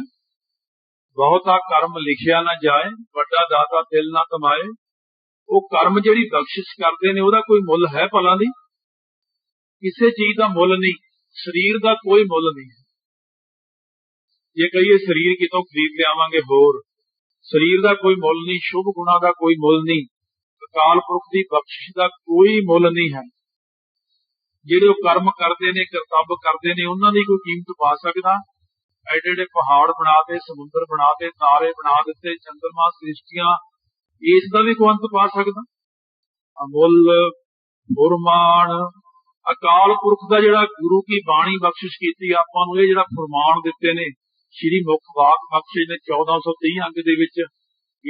ਬਹੁਤਾ ਕਰਮ ਲਿਖਿਆ ਨਾ ਜਾਏ, ਵੱਡਾ ਦਾਤਾ ਦਿਲ ਨਾ ਕਮਾਏ ਉਹ ਕਰਮ ਜਿਹੜੀ ਬਖਸ਼ਿਸ਼ ਕਰਦੇ ਨੇ, ਉਹਦਾ ਕੋਈ ਮੁੱਲ ਹੈ ਭਲਾ ਦੀ ਕਿਸੇ ਚੀਜ਼ ਦਾ ਮੁੱਲ ਨਹੀਂ, ਸਰੀਰ ਦਾ ਕੋਈ ਮੁੱਲ ਨਹੀਂ ਜੇ ਕਹੀਏ ਸਰੀਰ ਕਿਤੋਂ ਖਰੀਦ ਲਿਆਵਾਂਗੇ ਹੋਰ, ਸਰੀਰ ਦਾ ਕੋਈ ਮੁੱਲ ਨਹੀਂ, ਸ਼ੁਭ ਗੁਣਾ ਦਾ ਕੋਈ ਮੁੱਲ ਨਹੀਂ, ਅਕਾਲ ਪੁਰਖ ਦੀ ਬਖਸ਼ਿਸ਼ ਦਾ ਕੋਈ ਮੁੱਲ ਨਹੀਂ ਹੈ। ਜਿਹੜੇ ਉਹ ਕਰਮ ਕਰਦੇ ਨੇ, ਕਰਤੱਵ ਕਰਦੇ ਨੇ, ਉਹਨਾਂ ਦੀ ਕੋਈ ਕੀਮਤ ਪਾ ਸਕਦਾ? ਐਡੇ ਐਡੇ ਪਹਾੜ ਬਣਾਤੇ ਸਮੁੰਦਰ ਬਣਾਤੇ ਤਾਰੇ ਬਣਾ ਦਿੱਤੇ, ਚੰਦਰਮਾ ਸ੍ਰਿਸ਼ਟੀਆਂ ਇਸ ਦਾ ਵੀ ਕੋਈ ਅੰਤ ਪਾ ਸਕਦਾ। ਅਮੁੱਲ ਫੁਰਮਾਨ ਅਕਾਲ ਪੁਰਖ ਦਾ ਜਿਹੜਾ ਗੁਰੂ ਕੀ ਬਾਣੀ ਬਖਸ਼ਿਸ਼ ਕੀਤੀ, ਆਪਾਂ ਨੂੰ ਇਹ ਜਿਹੜਾ ਫਰਮਾਨ ਦਿੱਤੇ ਨੇ, ਸ਼੍ਰੀ ਮੁਖ ਵਾਕ ਬਖਸ਼ੇ ਨੇ 1430 ਅੰਗ ਦੇ ਵਿੱਚ,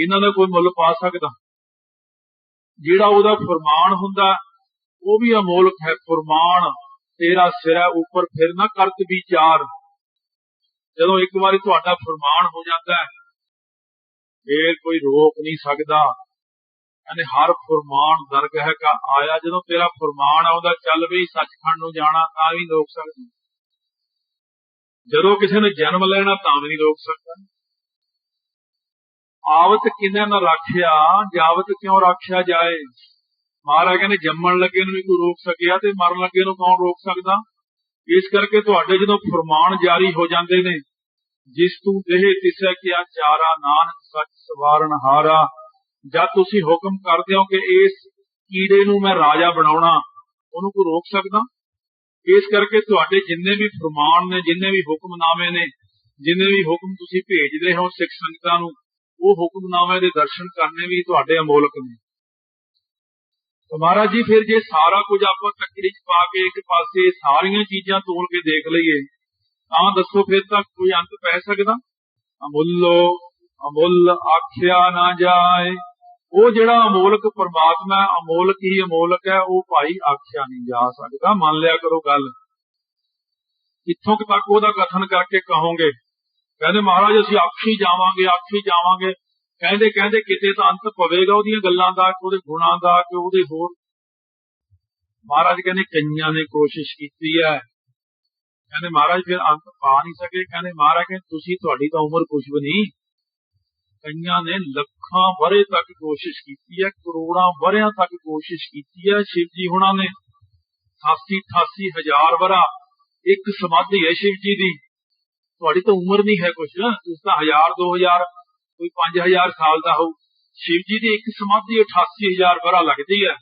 ਇਹਨਾਂ ਦਾ ਕੋਈ ਮੁੱਲ ਪਾ ਸਕਦਾ? ਜਿਹੜਾ ਉਹਦਾ ਫਰਮਾਨ ਹੁੰਦਾ, ਉਹ ਵੀ ਅਮੋਲਕ ਹੈ, ਫਰਮਾਨ, ਤੇਰਾ ਸਿਰਾ ਉੱਪਰ ਫਿਰ ਨਾ ਕਰਤ ਵਿਚਾਰ। ਜਦੋਂ ਇੱਕ ਵਾਰੀ ਤੁਹਾਡਾ ਫਰਮਾਨ ਹੋ ਜਾਂਦਾ ਹੈ ਫੇਰ ਕੋਈ ਰੋਕ ਨਹੀਂ ਸਕਦਾ। ਕਹਿੰਦੇ, ਹਰ ਫਰਮਾਨ ਦਰਗਹਿ ਕਾ ਆਇਆ, ਜਦੋਂ ਤੇਰਾ ਫਰਮਾਨ ਆਉਂਦਾ, ਚੱਲ ਵੀ ਸੱਚਖੰਡ ਨੂੰ ਜਾਣਾ ਤਾਂ ਵੀ ਰੋਕ ਸਕਦਾ। ਜਦੋਂ ਕਿਸੇ ਨੇ ਜਨਮ ਲੈਣਾ ਤਾਂ ਵੀ ਨਹੀਂ ਰੋਕ ਸਕਦਾ। ਆਵਤ ਕਿਨੇ ਨਾ ਰੱਖਿਆ, ਜਾਵਤ ਕਿਉਂ ਰੱਖਿਆ ਜਾਏ? ਮਹਾਰਾਜ ਕਹਿੰਦੇ, ਜੰਮਣ ਲੱਗੇ ਨੂੰ ਵੀ ਕੋਈ ਰੋਕ ਸਕਿਆ ਤੇ ਮਰਨ ਲੱਗੇ ਨੂੰ ਕੌਣ ਰੋਕ ਸਕਦਾ? ਇਸ ਕਰਕੇ ਤੁਹਾਡੇ ਜਦੋਂ ਫਰਮਾਨ ਜਾਰੀ ਹੋ ਜਾਂਦੇ ਨੇ ਜਿਸ ਤੂੰ ਦੇਹ ਤਿਸੈ ਕਿਆ ਚਾਰਾ, ਨਾਨਕ ਸੱਚ ਸਵਾਰਨ ਹਾਰਾ। ਜਦ ਤੁਸੀਂ ਹੁਕਮ ਕਰਦੇ ਹੋ ਕਿ ਇਸ ਕੀੜੇ ਨੂੰ ਮੈਂ ਰਾਜਾ ਬਣਾਉਣਾ, ਉਹਨੂੰ ਕੋਈ ਰੋਕ ਸਕਦਾ? ਇਸ ਕਰਕੇ ਤੁਹਾਡੇ ਜਿੰਨੇ ਵੀ ਫਰਮਾਨ ਨੇ, ਜਿੰਨੇ ਵੀ ਹੁਕਮਨਾਮੇ ਨੇ, ਜਿੰਨੇ ਵੀ ਹੁਕਮ ਤੁਸੀਂ ਭੇਜਦੇ ਹੋ ਸਿੱਖ ਸੰਗਤਾਂ ਨੂੰ, ਉਹ ਹੁਕਮਨਾਮੇ ਦੇ ਦਰਸ਼ਨ ਕਰਨੇ ਵੀ ਤੁਹਾਡੇ ਅਮੋਲਕ ਨੇ। ਮਹਾਰਾਜ ਜੀ, ਫਿਰ ਜੇ ਸਾਰਾ ਕੁਝ ਆਪਾਂ ਤੱਕੜੀ ਚ ਪਾ ਕੇ ਇੱਕ ਪਾਸੇ ਸਾਰੀਆਂ ਚੀਜ਼ਾਂ ਤੋਲ ਕੇ ਦੇਖ ਲਈਏ ਤਾਂ ਦੱਸੋ ਫਿਰ ਤਾਂ ਕੋਈ ਅੰਤ ਪੈ ਸਕਦਾ? ਅਮੁੱਲੋ, ਅਮੁੱਲ ਆਖਿਆ ਨਾ ਜਾਏ। ਉਹ ਜਿਹੜਾ ਅਮੋਲਕ ਪਰਮਾਤਮਾ ਅਮੋਲਕ ਹੀ ਅਮੋਲਕ ਹੈ, ਉਹ ਭਾਈ ਆਖਿਆ ਨਹੀਂ ਜਾ ਸਕਦਾ। ਮੰਨ ਲਿਆ ਕਰੋ ਗੱਲ। ਇੱਥੋਂ ਤੱਕ ਉਹਦਾ ਕਥਨ ਕਰਕੇ ਕਹੋਗੇ? ਕਹਿੰਦੇ ਮਹਾਰਾਜ, ਅਸੀਂ ਆਖੀ ਜਾਵਾਂਗੇ ਆਖੀ ਜਾਵਾਂਗੇ। ਕਹਿੰਦੇ ਕਹਿੰਦੇ ਕਿਤੇ ਤਾਂ ਅੰਤ ਪਵੇਗਾ ਉਹਦੀਆਂ ਗੱਲਾਂ ਦਾ, ਕਿ ਉਹਦੇ ਗੁਣਾਂ ਦਾ, ਕਿ ਉਹਦੇ ਹੋਰ। ਮਹਾਰਾਜ ਕਹਿੰਦੇ, ਕਈਆਂ ਨੇ ਕੋਸ਼ਿਸ਼ ਕੀਤੀ ਹੈ। ਕਹਿੰਦੇ ਮਹਾਰਾਜ ਫਿਰ ਅੰਤ ਪਾ ਨਹੀਂ ਸਕੇ। ਕਹਿੰਦੇ ਮਹਾਰਾਜ ਕਹਿੰਦੇ, ਤੁਸੀਂ ਤੁਹਾਡੀ ਤਾਂ ਉਮਰ ਕੁਛ ਵੀ ਨਹੀਂ। ਕਈਆਂ ਨੇ ਲੱਖਾਂ ਵਰੇ ਤੱਕ ਕੋਸ਼ਿਸ਼ ਕੀਤੀ ਹੈ, ਕਰੋੜਾਂ ਵਰਿਆਂ ਤੱਕ ਕੋਸ਼ਿਸ਼ ਕੀਤੀ ਹੈ। ਸ਼ਿਵ ਜੀ ਹੁਣਾਂ ਨੇ 88 88 ਹਜ਼ਾਰ ਵਰਾ ਇੱਕ ਸਮਾਧੀ ਹੈ ਸ਼ਿਵ ਜੀ ਦੀ। ਤੁਹਾਡੀ ਤਾਂ ਉਮਰ ਨਹੀਂ ਹੈ ਕੁਛ। ਤੁਸੀਂ ਤਾਂ ਹਜ਼ਾਰ 2000 ਕੋਈ 5000 ਸਾਲ ਦਾ ਹੋ ਸ਼ਿਵ ਜੀ ਦੀ ਇੱਕ ਸਮਾਧੀ 88000 ਵਰਾ ਲੱਗਦੀ ਹੈ।